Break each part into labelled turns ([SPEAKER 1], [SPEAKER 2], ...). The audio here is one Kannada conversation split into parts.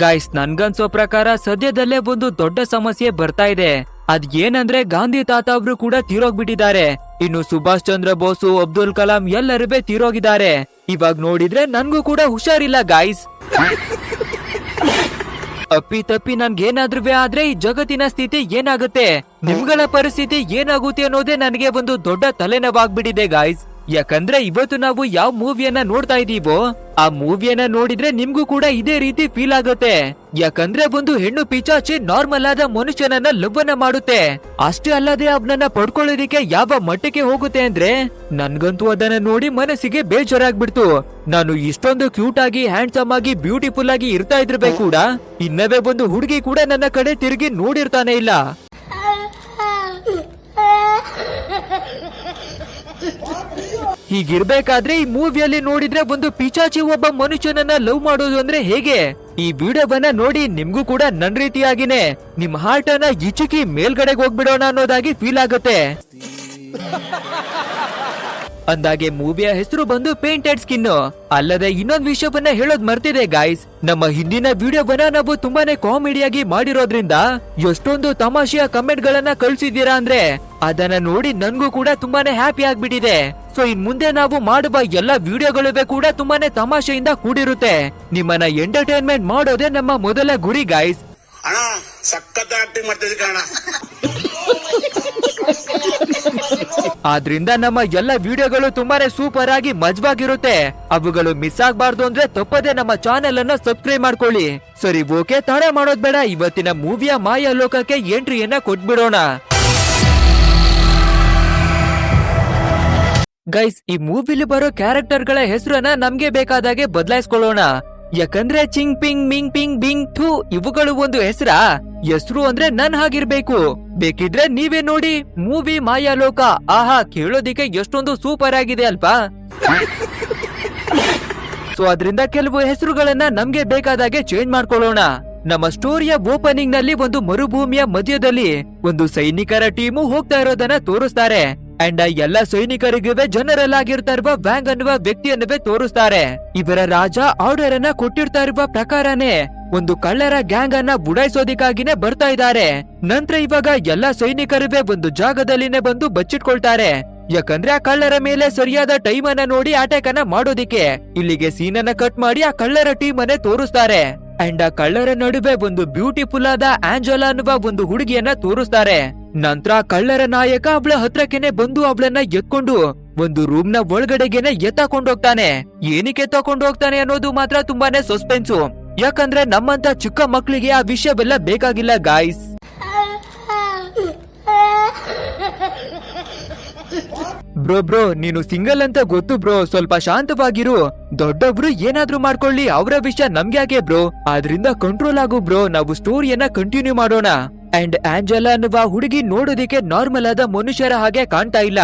[SPEAKER 1] ಗಾಯ್ಸ್ ನನ್ಗನ್ಸೋ ಪ್ರಕಾರ ಸದ್ಯದಲ್ಲೇ ಒಂದು ದೊಡ್ಡ ಸಮಸ್ಯೆ ಬರ್ತಾ ಇದೆ. ಅದ್ ಏನಂದ್ರೆ ಗಾಂಧಿ ತಾತ ಅವರು ಕೂಡ ತೀರೋಗ್ಬಿಟ್ಟಿದ್ದಾರೆ. ಇನ್ನು ಸುಭಾಷ್ ಚಂದ್ರ ಬೋಸು, ಅಬ್ದುಲ್ ಕಲಾಂ ಎಲ್ಲರೂ ತೀರೋಗಿದ್ದಾರೆ. ಇವಾಗ ನೋಡಿದ್ರೆ ನನ್ಗೂ ಕೂಡ ಹುಷಾರಿಲ್ಲ ಗಾಯ್ಸ್ ಅಪ್ಪಿ ತಪ್ಪಿ ನನ್ಗೇನಾದ್ರೂ ಆದ್ರೆ ಈ ಜಗತ್ತಿನ ಸ್ಥಿತಿ ಏನಾಗುತ್ತೆ? ನಿಮ್ಗಳ ಪರಿಸ್ಥಿತಿ ಏನಾಗುತ್ತೆ ಅನ್ನೋದೇ ನನಗೆ ಒಂದು ದೊಡ್ಡ ತಲೆನೋವಾಗ್ಬಿಟ್ಟಿದೆ ಗಾಯ್ಸ್ ಯಾಕಂದ್ರೆ ಇವತ್ತು ನಾವು ಯಾವ ಮೂವಿಯನ್ನ ನೋಡ್ತಾ ಇದೀವೋ, ಆ ಮೂವಿಯನ್ನ ನೋಡಿದ್ರೆ ನಿಮ್ಗೂ ಕೂಡ ಇದೇ ರೀತಿ ಫೀಲ್ ಆಗುತ್ತೆ. ಯಾಕಂದ್ರೆ ಒಂದು ಹೆಣ್ಣು ಪಿಚಾಚಿ ನಾರ್ಮಲ್ ಆದ ಮನುಷ್ಯನನ್ನ ಲವ್ವನ್ನ ಮಾಡುತ್ತೆ. ಅಷ್ಟೇ ಅಲ್ಲದೆ ಅವನನ್ನ ಪಡ್ಕೊಳ್ಳೋದಿಕ್ಕೆ ಯಾವ ಮಟ್ಟಕ್ಕೆ ಹೋಗುತ್ತೆ ಅಂದ್ರೆ, ನನ್ಗಂತೂ ಅದನ್ನ ನೋಡಿ ಮನಸ್ಸಿಗೆ ಬೇಜಾರಾಗ್ಬಿಡ್ತು. ನಾನು ಇಷ್ಟೊಂದು ಕ್ಯೂಟ್ ಆಗಿ ಹ್ಯಾಂಡ್ಸಮ್ ಆಗಿ ಬ್ಯೂಟಿಫುಲ್ ಆಗಿ ಇರ್ತಾ ಇದ್ರೆ ಕೂಡ, ಇನ್ನವೇ ಒಂದು ಹುಡುಗಿ ಕೂಡ ನನ್ನ ಕಡೆ ತಿರುಗಿ ನೋಡಿರ್ತಾನೆ ಇಲ್ಲ. ಹೀಗಿರ್ಬೇಕಾದ್ರೆ ಈ ಮೂವಿಯಲ್ಲಿ ನೋಡಿದ್ರೆ ಒಂದು ಪಿಚಾಚಿ ಒಬ್ಬ ಮನುಷ್ಯನನ್ನ ಲವ್ ಮಾಡೋದು ಅಂದ್ರೆ ಹೇಗೆ? ಈ ವಿಡಿಯೋವನ್ನ ನೋಡಿ ನಿಮ್ಗೂ ಕೂಡ ನನ್ ರೀತಿಯಾಗಿನೇ. ನಿಮ್ ಹಾರ್ಟ್ ಅನ್ನ ಇಚುಕಿ ಮೇಲ್ಗಡೆಗೆ ಹೋಗ್ಬಿಡೋಣ ಅನ್ನೋದಾಗಿ ಫೀಲ್ ಆಗುತ್ತೆ. ಅಂದಾಗೆ ಮೂವಿಯ ಹೆಸರು ಬಂದು ಪೇಂಟೆಡ್ ಸ್ಕಿನ್ ಅಲ್ಲದೆ ಇನ್ನೊಂದ್ ವಿಷಯವನ್ನ ಹೇಳೋದ್ ಮರ್ತಿದೆ ಗಾಯ್ಸ್ ನಮ್ಮ ಹಿಂದಿನ ವಿಡಿಯೋವನ್ನ ನಾವು ತುಂಬಾನೇ ಕಾಮಿಡಿಯಾಗಿ ಮಾಡಿರೋದ್ರಿಂದ ಎಷ್ಟೊಂದು ತಮಾಷೆಯ ಕಮೆಂಟ್ ಗಳನ್ನ ಕಳ್ಸಿದ್ದೀರಾ ಅಂದ್ರೆ ಅದನ್ನ ನೋಡಿ ನನ್ಗೂ ಕೂಡ ತುಂಬಾನೇ ಹ್ಯಾಪಿ ಆಗ್ಬಿಟ್ಟಿದೆ. ಸೊ ಇನ್ ಮುಂದೆ ನಾವು ಮಾಡುವ ಎಲ್ಲ ವಿಡಿಯೋಗಳು ಕೂಡ ತುಂಬಾನೇ ತಮಾಷೆಯಿಂದ ಕೂಡಿರುತ್ತೆ. ನಿಮ್ಮನ್ನ ಎಂಟರ್ಟೈನ್ಮೆಂಟ್ ಮಾಡೋದೇ ನಮ್ಮ ಮೊದಲ ಗುರಿ ಗಾಯ್ಸ್
[SPEAKER 2] ಸಖತ್ ಆಕ್ಟಿಂಗ್
[SPEAKER 1] ಆದ್ರಿಂದ ನಮ್ಮ ಎಲ್ಲ ವಿಡಿಯೋಗಳು ತುಂಬಾನೇ ಸೂಪರ್ ಆಗಿ ಮಜವಾಗಿರುತ್ತೆ. ಅವುಗಳು ಮಿಸ್ ಆಗ್ಬಾರ್ದು ಅಂದ್ರೆ ತಪ್ಪದೆ ನಮ್ಮ ಚಾನೆಲ್ ಅನ್ನ ಸಬ್ಸ್ಕ್ರೈಬ್ ಮಾಡ್ಕೊಳ್ಳಿ. ಸರಿ ಓಕೆ ತಡ ಮಾಡೋದ್ ಬೇಡ. ಇವತ್ತಿನ ಮೂವಿಯ ಮಾಯ ಲೋಕಕ್ಕೆ ಎಂಟ್ರಿಯನ್ನ ಕೊಟ್ಬಿಡೋಣ. ಗೈಸ್ ಈ ಮೂವಿಲಿ ಬರೋ ಕ್ಯಾರೆಕ್ಟರ್ಗಳ ಹೆಸರನ್ನ ನಮ್ಗೆ ಬೇಕಾದಾಗೆ ಬದಲಾಯಿಸ್ಕೊಳ್ಳೋಣ. ಯಾಕಂದ್ರೆ ಚಿಂಗ್ ಪಿಂಗ್, ಮಿಂಗ್ ಪಿಂಗ್, ಬಿಂಗ್ ಥೂ ಇವುಗಳು ಒಂದು ಹೆಸರಾ. ಹೆಸರು ಅಂದ್ರೆ ನನ್ ಹಾಗಿರ್ಬೇಕು. ಬೇಕಿದ್ರೆ ನೀವೇ ನೋಡಿ ಮೂವಿ ಮಾಯಾಲೋಕ. ಆಹಾ, ಕೇಳೋದಿಕ್ಕೆ ಎಷ್ಟೊಂದು ಸೂಪರ್ ಆಗಿದೆ ಅಲ್ವಾ ಸೊ ಅದರಿಂದ ಕೆಲವು ಹೆಸರುಗಳನ್ನ ನಮ್ಗೆ ಬೇಕಾದಾಗೆ ಚೇಂಜ್ ಮಾಡ್ಕೊಳ್ಳೋಣ. ನಮ್ಮ ಸ್ಟೋರಿಯ ಓಪನಿಂಗ್ನಲ್ಲಿ ಒಂದು ಮರುಭೂಮಿಯ ಮಧ್ಯದಲ್ಲಿ ಒಂದು ಸೈನಿಕರ ಟೀಮು ಹೋಗ್ತಾ ಇರೋದನ್ನ ತೋರಿಸ್ತಾರೆ. ಅಂಡ್ ಎಲ್ಲ ಸೈನಿಕರಿಗೂ ಜನರಲ್ ಆಗಿರ್ತಾ ಇರುವ ವ್ಯಾಂಗ್ ಅನ್ನುವ ವ್ಯಕ್ತಿಯನ್ನುವೆ ತೋರಿಸ್ತಾರೆ. ಇವರ ರಾಜ ಆರ್ಡರ್ ಅನ್ನ ಕೊಟ್ಟಿರ್ತಾ ಇರುವ ಪ್ರಕಾರನೇ ಒಂದು ಕಳ್ಳರ ಗ್ಯಾಂಗ್ ಅನ್ನ ಬುಡಾಯಿಸೋದಿಕ್ಕಾಗಿನೇ ಬರ್ತಾ ಇದ್ದಾರೆ. ನಂತರ ಇವಾಗ ಎಲ್ಲ ಸೈನಿಕರುವೆ ಒಂದು ಜಾಗದಲ್ಲಿನೇ ಬಂದು ಬಚ್ಚಿಟ್ಕೊಳ್ತಾರೆ. ಯಾಕಂದ್ರೆ ಆ ಕಳ್ಳರ ಮೇಲೆ ಸರಿಯಾದ ಟೈಮ್ ಅನ್ನ ನೋಡಿ ಅಟ್ಯಾಕ್ ಅನ್ನ ಮಾಡೋದಿಕ್ಕೆ ಇಲ್ಲಿಗೆ ಸೀನ್ ಅನ್ನ ಕಟ್ ಮಾಡಿ ಆ ಕಳ್ಳರ ಟೀಮ್ ಅನ್ನೇ ತೋರಿಸ್ತಾರೆ. ಅಂಡ್ ಆ ಕಳ್ಳರ ನಡುವೆ ಒಂದು ಬ್ಯೂಟಿಫುಲ್ ಆದ ಆಂಜೋಲಾ ಅನ್ನುವ ಒಂದು ಹುಡುಗಿಯನ್ನ ತೋರಿಸ್ತಾರೆ. ನಂತರ ಕಳ್ಳರ ನಾಯಕ ಅವಳ ಹತ್ರಕ್ಕೆನೆ ಬಂದು ಅವಳನ್ನ ಎತ್ಕೊಂಡು, ಒಂದು ರೂಮ್ನ ಒಳಗಡೆಗೆನೆ ಎತ್ತಾಕೊಂಡೋಗ್ತಾನೆ. ಏನಕ್ಕೆ ತಕೊಂಡು ಹೋಗ್ತಾನೆ ಅನ್ನೋದು ಮಾತ್ರ ತುಂಬಾನೇ ಸಸ್ಪೆನ್ಸು. ಯಾಕಂದ್ರೆ ನಮ್ಮಂತ ಚಿಕ್ಕ ಮಕ್ಕಳಿಗೆ ಆ ವಿಷಯವೆಲ್ಲ ಬೇಕಾಗಿಲ್ಲ ಗಾಯ್ಸ್ ಬ್ರೋ ಬ್ರೋ, ನೀನು ಸಿಂಗಲ್ ಅಂತ ಗೊತ್ತು, ಬ್ರೋ. ಸ್ವಲ್ಪ ಶಾಂತವಾಗಿರು. ದೊಡ್ಡವ್ರು ಏನಾದ್ರೂ ಮಾಡ್ಕೊಳ್ಳಿ, ಅವರ ವಿಷಯ ನಮ್ಗೆ ಯಾಕೆ ಬ್ರೋ. ಆದ್ರಿಂದ ಕಂಟ್ರೋಲ್ ಆಗು, ಬ್ರೋ. ನಾವು ಸ್ಟೋರಿಯನ್ನ ಕಂಟಿನ್ಯೂ ಮಾಡೋಣ. ಅಂಡ್ ಆಂಜಲಾ ಅನ್ನುವ ಹುಡುಗಿ ನೋಡೋದಿಕ್ಕೆ ನಾರ್ಮಲ್ ಆದ ಮನುಷ್ಯರ ಹಾಗೆ ಕಾಣ್ತಾ ಇಲ್ಲ.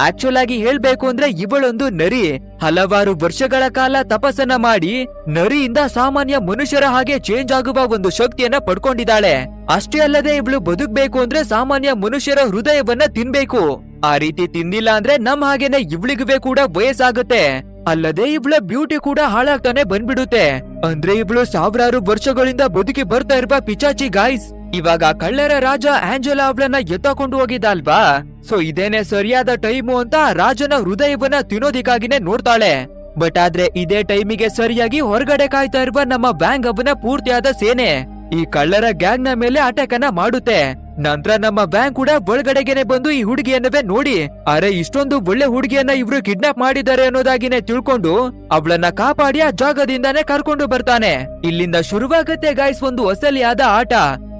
[SPEAKER 1] ಆಕ್ಚುಲ್ ಆಗಿ ಹೇಳ್ಬೇಕು ಅಂದ್ರೆ ಇವಳೊಂದು ನರಿ. ಹಲವಾರು ವರ್ಷಗಳ ಕಾಲ ತಪಸ್ಸನ್ನ ಮಾಡಿ ನರಿಯಿಂದ ಸಾಮಾನ್ಯ ಮನುಷ್ಯರ ಹಾಗೆ ಚೇಂಜ್ ಆಗುವ ಒಂದು ಶಕ್ತಿಯನ್ನ ಪಡ್ಕೊಂಡಿದ್ದಾಳೆ. ಅಷ್ಟೇ ಅಲ್ಲದೆ ಇವಳು ಬದುಕ್ಬೇಕು ಅಂದ್ರೆ ಸಾಮಾನ್ಯ ಮನುಷ್ಯರ ಹೃದಯವನ್ನ ತಿನ್ಬೇಕು. ಆ ರೀತಿ ತಿಂದಿಲ್ಲ ಅಂದ್ರೆ ನಮ್ ಹಾಗೇನೆ ಇವಳಿಗುವೆ ಕೂಡ ವಯಸ್ಸಾಗುತ್ತೆ. ಅಲ್ಲದೆ ಇವಳ ಬ್ಯೂಟಿ ಕೂಡ ಹಾಳಾಗ್ತಾನೆ ಬಂದ್ಬಿಡುತ್ತೆ. ಅಂದ್ರೆ ಇವಳು ಸಾವಿರಾರು ವರ್ಷಗಳಿಂದ ಬದುಕಿ ಬರ್ತಾ ಇರುವ ಪಿಚಾಚಿ ಗಾಯ್ಸ್ ಇವಾಗ ಕಳ್ಳರ ರಾಜ ಆಂಜೆಲಾ ಅವಳನ್ನ ಎತ್ತಕೊಂಡು ಹೋಗಿದ್ದಲ್ವಾ ಸೊ ಇದೇನೆ ಸರಿಯಾದ ಟೈಮು ಅಂತ ರಾಜನ ಹೃದಯವನ್ನ ತಿನ್ನೋದಿಕ್ಕಾಗಿನೇ ನೋಡ್ತಾಳೆ. ಬಟ್ ಆದ್ರೆ ಇದೇ ಟೈಮಿಗೆ ಸರಿಯಾಗಿ ಹೊರಗಡೆ ಕಾಯ್ತಾ ಇರುವ ನಮ್ಮ ಬ್ಯಾಂಗ್ ಅವನ ಪೂರ್ತಿಯಾದ ಸೇನೆ. ಈ ಕಳ್ಳರ ಗ್ಯಾಂಗ್ನ ಮೇಲೆ ಅಟ್ಯಾಕ್ ಅನ್ನ ಮಾಡುತ್ತೆ. ನಂತರ ನಮ್ಮ ಬ್ಯಾಂಕ್ ಕೂಡ ಒಳಗಡೆಗೆನೆ ಬಂದು ಈ ಹುಡುಗಿಯನ್ನವೇ ನೋಡಿ. ಅರೆ, ಇಷ್ಟೊಂದು ಒಳ್ಳೆ ಹುಡುಗಿಯನ್ನ ಇವ್ರು ಕಿಡ್ನಾಪ್ ಮಾಡಿದ್ದಾರೆ ಅನ್ನೋದಾಗಿನೇ ತಿಳ್ಕೊಂಡು ಅವಳನ್ನ ಕಾಪಾಡಿ ಆ ಜಾಗದಿಂದಾನೇ ಕರ್ಕೊಂಡು ಬರ್ತಾನೆ. ಇಲ್ಲಿಂದ ಶುರುವಾಗತ್ತೆ ಗಾಯ್ಸ್ ಒಂದು ಅಸಲಿಯಾದ ಆಟ.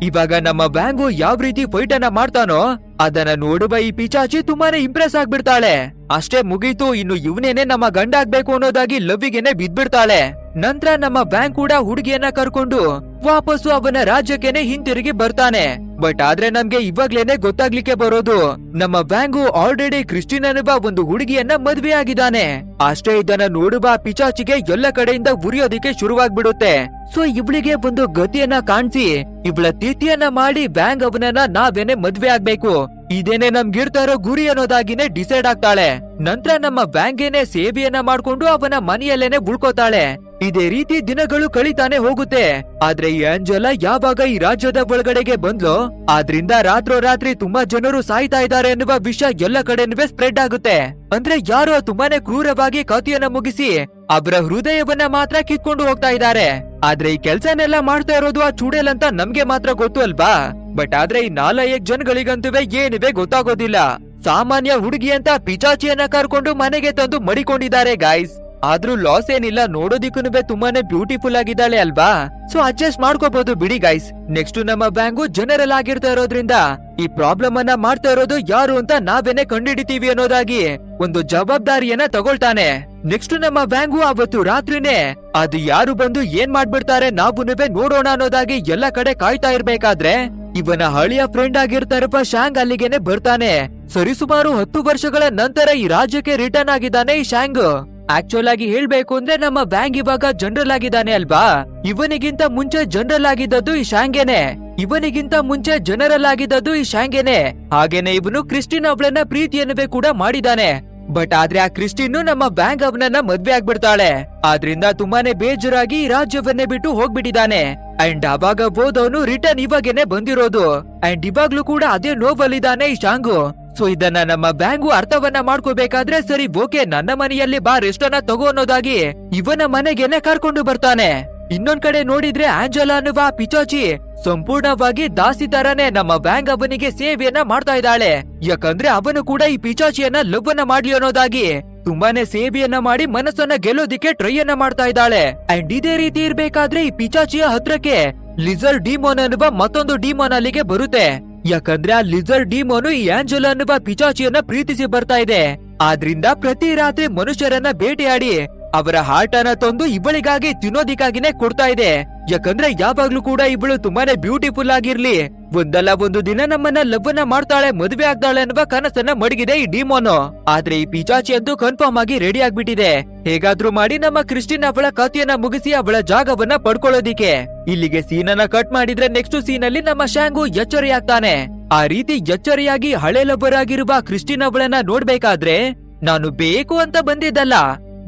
[SPEAKER 1] ಇವಾಗ ನಮ್ಮ ಬ್ಯಾಂಗು ಯಾವ ರೀತಿ ಫೈಟ್ ಅನ್ನ ಮಾಡ್ತಾನೋ, ಅದನ್ನ ನೋಡುವ ಈ ಪಿಚಾಚಿ ತುಂಬಾನೇ ಇಂಪ್ರೆಸ್ ಆಗ್ಬಿಡ್ತಾಳೆ. ಅಷ್ಟೇ ಮುಗೀತು, ಇನ್ನು ಇವನೇನೆ ನಮ್ಮ ಗಂಡ ಆಗ್ಬೇಕು ಅನ್ನೋದಾಗಿ ಲವ್ವಿಗೆನೆ ಬಿದ್ಬಿಡ್ತಾಳೆ ನಂತರ ನಮ್ಮ ಬ್ಯಾಂಕ್ ಕೂಡ ಹುಡುಗಿಯನ್ನ ಕರ್ಕೊಂಡು ವಾಪಸ್ಸು ಅವನ ರಾಜ್ಯಕ್ಕೆನೆ ಹಿಂತಿರುಗಿ ಬರ್ತಾನೆ. ಬಟ್ ಆದ್ರೆ ನಮ್ಗೆ ಇವಾಗ್ಲೇನೆ ಗೊತ್ತಾಗ್ಲಿಕ್ಕೆ ಬರೋದು, ನಮ್ಮ ಬ್ಯಾಂಗು ಆಲ್ರೆಡಿ ಕ್ರಿಸ್ಟಿನ್ ಅನ್ನುವ ಒಂದು ಹುಡುಗಿಯನ್ನ ಮದ್ವೆ ಆಗಿದ್ದಾನೆ ಅಷ್ಟೇ ಇದನ್ನ ನೋಡುವ ಪಿಚಾಚಿಗೆ ಎಲ್ಲ ಕಡೆಯಿಂದ ಉರಿಯೋದಿಕ್ಕೆ ಶುರುವಾಗ್ಬಿಡುತ್ತೆ. ಸೊ ಇವಳಿಗೆ ಒಂದು ಗತಿಯನ್ನ ಕಾಣಿಸಿ. ಇವಳ ತಿಥಿಯನ್ನ ಮಾಡಿ ಬ್ಯಾಂಗ್ ಅವನನ್ನ ನಾವೇನೆ ಮದ್ವೆ ಆಗ್ಬೇಕು. ಇದೇನೆ ನಮ್ಗಿರ್ತಾ ಇರೋ ಗುರಿ ಅನ್ನೋದಾಗಿನೇ ಡಿಸೈಡ್ ಆಗ್ತಾಳೆ. ನಂತರ ನಮ್ಮ ಬ್ಯಾಂಗೇನೆ ಸೇವೆಯನ್ನ ಮಾಡ್ಕೊಂಡು ಅವನ ಮನೆಯಲ್ಲೇನೆ ಉಳ್ಕೋತಾಳೆ. ಇದೇ ರೀತಿ ದಿನಗಳು ಕಳಿತಾನೆ ಹೋಗುತ್ತೆ. ಆದ್ರೆ ಆಂಜಲ ಯಾವಾಗ ಈ ರಾಜ್ಯದ ಒಳಗಡೆಗೆ ಬಂದ್ಲೋ, ಆದ್ರಿಂದ ರಾತ್ರೋರಾತ್ರಿ ತುಂಬಾ ಜನರು ಸಾಯ್ತಾ ಇದ್ದಾರೆ ಎನ್ನುವ ವಿಷಯ ಎಲ್ಲ ಕಡೆನೂ ಸ್ಪ್ರೆಡ್ ಆಗುತ್ತೆ. ಅಂದ್ರೆ ಯಾರೋ ತುಂಬಾನೇ ಕ್ರೂರವಾಗಿ ಕಥೆಯನ್ನ ಮುಗಿಸಿ ಅವರ ಹೃದಯವನ್ನ ಮಾತ್ರ ಕಿತ್ಕೊಂಡು ಹೋಗ್ತಾ ಇದ್ದಾರೆ. ಆದ್ರೆ ಈ ಕೆಲ್ಸನೆಲ್ಲ ಮಾಡ್ತಾ ಇರೋದು ಆ ಚೂಡೇಲ್ ಅಂತ ನಮ್ಗೆ ಮಾತ್ರ ಗೊತ್ತು ಅಲ್ವಾ? ಬಟ್ ಆದ್ರೆ ಈ ನಾಲ್ಕೈಕ್ ಜನಗಳಿಗಂತೂ ಏನಿವೆ ಗೊತ್ತಾಗೋದಿಲ್ಲ. ಸಾಮಾನ್ಯ ಹುಡುಗಿ ಅಂತ ಪಿಚಾಚಿಯನ್ನ ಕರ್ಕೊಂಡು ಮನೆಗೆ ತಂದು ಮಡಿಕೊಂಡಿದ್ದಾರೆ ಗಾಯ್ಸ್ ಆದ್ರೂ ಲಾಸ್ ಏನಿಲ್ಲ, ನೋಡೋದಿಕ್ಕೂ ತುಂಬಾನೇ ಬ್ಯೂಟಿಫುಲ್ ಆಗಿದ್ದಾಳೆ ಅಲ್ವಾ? ಸೊ ಅಡ್ಜಸ್ಟ್ ಮಾಡ್ಕೋಬಹುದು ಬಿಡಿ ಗೈಸ್ ನೆಕ್ಸ್ಟ್ ನಮ್ಮ ಬ್ಯಾಂಕು ಜನರಲ್ ಆಗಿರ್ತಾ ಇರೋದ್ರಿಂದ ಈ ಪ್ರಾಬ್ಲಮ್ ಅನ್ನ ಮಾಡ್ತಾ ಇರೋದು ಯಾರು ಅಂತ ನಾವೇನೆ ಕಂಡುಹಿಡಿತೀವಿ ಅನ್ನೋದಾಗಿ ಒಂದು ಜವಾಬ್ದಾರಿಯನ್ನ ತಗೊಳ್ತಾನೆ. ನೆಕ್ಸ್ಟ್ ನಮ್ಮ ಬ್ಯಾಂಗು ಅವತ್ತು ರಾತ್ರಿನೇ ಅದು ಯಾರು ಬಂದು ಏನ್ ಮಾಡ್ಬಿಡ್ತಾರೆ ನಾವು ನೋಡೋಣ ಅನ್ನೋದಾಗಿ ಎಲ್ಲ ಕಡೆ ಕಾಯ್ತಾ ಇರ್ಬೇಕಾದ್ರೆ ಇವನ ಹಳಿಯ ಫ್ರೆಂಡ್ ಆಗಿರ್ತಾರಪ್ಪ ಶಾಂಗ್ ಅಲ್ಲಿಗೆನೆ ಬರ್ತಾನೆ. ಸರಿಸುಮಾರು ಹತ್ತು ವರ್ಷಗಳ ನಂತರ ಈ ರಾಜ್ಯಕ್ಕೆ ರಿಟರ್ನ್ ಆಗಿದ್ದಾನೆ ಈ ಶಾಂಗ್ ಆಕ್ಚುಲ್ ಆಗಿ ಹೇಳ್ಬೇಕು ಅಂದ್ರೆ ನಮ್ಮ ವ್ಯಾಂಗ್ ಇವಾಗ ಜನರಲ್ ಆಗಿದ್ದಾನೆ ಅಲ್ವಾ? ಇವನಿಗಿಂತ ಮುಂಚೆ ಜನರಲ್ ಆಗಿದ್ದದ್ದು ಈ ಶಾಂಗೆನೆ. ಇವನಿಗಿಂತ ಮುಂಚೆ ಜನರಲ್ ಆಗಿದ್ದದ್ದು ಈ ಶಾಂಗೆನೆ. ಹಾಗೇನೆ ಇವನು ಕ್ರಿಸ್ಟಿನ್ ಅವಳನ್ನ ಪ್ರೀತಿಯನ್ನುವೆ ಕೂಡ ಮಾಡಿದಾನೆ ಬಟ್ ಆದ್ರೆ ಆ ಕ್ರಿಸ್ಟಿನ್ನು ನಮ್ಮ ಬ್ಯಾಂಗ್ ಅವನನ್ನ ಮದ್ವೆ ಆಗ್ಬಿಡ್ತಾಳೆ. ಆದ್ರಿಂದ ತುಂಬಾನೇ ಬೇಜಾರಾಗಿ ರಾಜ್ಯವನ್ನೇ ಬಿಟ್ಟು ಹೋಗ್ಬಿಟ್ಟಿದ್ದಾನೆ. ಅಂಡ್ ಅವಾಗ ಓದೋನು ರಿಟರ್ನ್ ಇವಾಗೇನೆ ಬಂದಿರೋದು. ಅಂಡ್ ಇವಾಗ್ಲೂ ಕೂಡ ಅದೇ ನೋವಲ್ಲಿದ್ದಾನೆ ಈ ಶಾಂಗು. ಸೊ ಇದನ್ನ ನಮ್ಮ ಬ್ಯಾಂಕು ಅರ್ಥವನ್ನ ಮಾಡ್ಕೋಬೇಕಾದ್ರೆ ಸರಿ, ಓಕೆ, ನನ್ನ ಮನೆಯಲ್ಲಿ ಬಾ ರೆಸ್ಟ್ ಅನ್ನ ತಗೋ ಅನ್ನೋದಾಗಿ ಇವನ ಮನೆಗೆನೆ ಕರ್ಕೊಂಡು ಬರ್ತಾನೆ. ಇನ್ನೊಂದ್ ಕಡೆ ನೋಡಿದ್ರೆ ಆಂಜಲಾ ಅನ್ನುವ ಪಿಚಾಚಿ ಸಂಪೂರ್ಣವಾಗಿ ದಾಸಿ ತರನೇ ನಮ್ಮ ಬ್ಯಾಂಕ್ ಅವನಿಗೆ ಸೇವೆಯನ್ನ ಮಾಡ್ತಾ ಇದ್ದಾಳೆ. ಯಾಕಂದ್ರೆ ಅವನು ಕೂಡ ಈ ಪಿಚಾಚಿಯನ್ನ ಲವ್ವನ್ನ ಮಾಡ್ಲಿ ಅನ್ನೋದಾಗಿ ತುಂಬಾನೇ ಸೇವೆಯನ್ನ ಮಾಡಿ ಮನಸ್ಸನ್ನ ಗೆಲ್ಲೋದಿಕ್ಕೆ ಟ್ರೈ ಅನ್ನ ಮಾಡ್ತಾ ಇದ್ದಾಳೆ. ಅಂಡ್ ಇದೇ ರೀತಿ ಇರ್ಬೇಕಾದ್ರೆ ಈ ಪಿಚಾಚಿಯ ಹತ್ರಕ್ಕೆ ಲಿಸರ್ ಡಿಮೋನ್ ಅನ್ನುವ ಮತ್ತೊಂದು ಡಿಮೋನ್ ಅಲ್ಲಿಗೆ ಬರುತ್ತೆ. ಯಾಕಂದ್ರೆ ಆ ಲಿಜರ್ ಡಿಮೋನು ಆಂಜಲ ಅನ್ನುವ ಪಿಚಾಚಿಯನ್ನ ಪ್ರೀತಿಸಿ ಬರ್ತಾ ಇದೆ. ಆದ್ರಿಂದ ಪ್ರತಿ ರಾತ್ರಿ ಮನುಷ್ಯರನ್ನ ಬೇಟೆಯಾಡಿ ಅವರ ಹಾರ್ಟನ ತಂದು ಇವಳಿಗಾಗಿ ತಿನ್ನೋದಿಕ್ಕಾಗಿನೇ ಕೊಡ್ತಾ ಇದೆ. ಯಾಕಂದ್ರೆ ಯಾವಾಗ್ಲೂ ಕೂಡ ಇವಳು ತುಂಬಾನೇ ಬ್ಯೂಟಿಫುಲ್ ಆಗಿರ್ಲಿ. ಒಂದಲ್ಲ ಒಂದು ದಿನ ನಮ್ಮನ್ನ ಲವ್ವನ್ನ ಮಾಡ್ತಾಳೆ, ಮದುವೆ ಆಗ್ತಾಳೆ ಅನ್ನುವ ಕನಸನ್ನ ಮಡಗಿದೆ ಈ ಡಿಮೋನು ಆದ್ರೆ ಈ ಪಿಚಾಚಿ ಅಂತೂ ಕನ್ಫರ್ಮ್ ಆಗಿ ರೆಡಿ ಆಗ್ಬಿಟ್ಟಿದೆ. ಹೇಗಾದ್ರೂ ಮಾಡಿ ನಮ್ಮ ಕ್ರಿಸ್ಟಿನ್ ಅವಳ ಕಥೆಯನ್ನ ಮುಗಿಸಿ ಅವಳ ಜಾಗವನ್ನ ಪಡ್ಕೊಳ್ಳೋದಿಕ್ಕೆ. ಇಲ್ಲಿಗೆ ಸೀನನ್ನ ಕಟ್ ಮಾಡಿದ್ರೆ ನೆಕ್ಸ್ಟ್ ಸೀನ್ ಅಲ್ಲಿ ನಮ್ಮ ಶಾಂಗು ಎಚ್ಚರಿಯಾಗ್ತಾನೆ. ಆ ರೀತಿ ಎಚ್ಚರಿಯಾಗಿ ಹಳೆ ಲಬ್ಬರ್ ಆಗಿರುವ ಕ್ರಿಸ್ಟಿನ್ ಅವಳನ್ನ ನೋಡ್ಬೇಕಾದ್ರೆ, ನಾನು ಬೇಕು ಅಂತ ಬಂದಿದ್ದಲ್ಲ.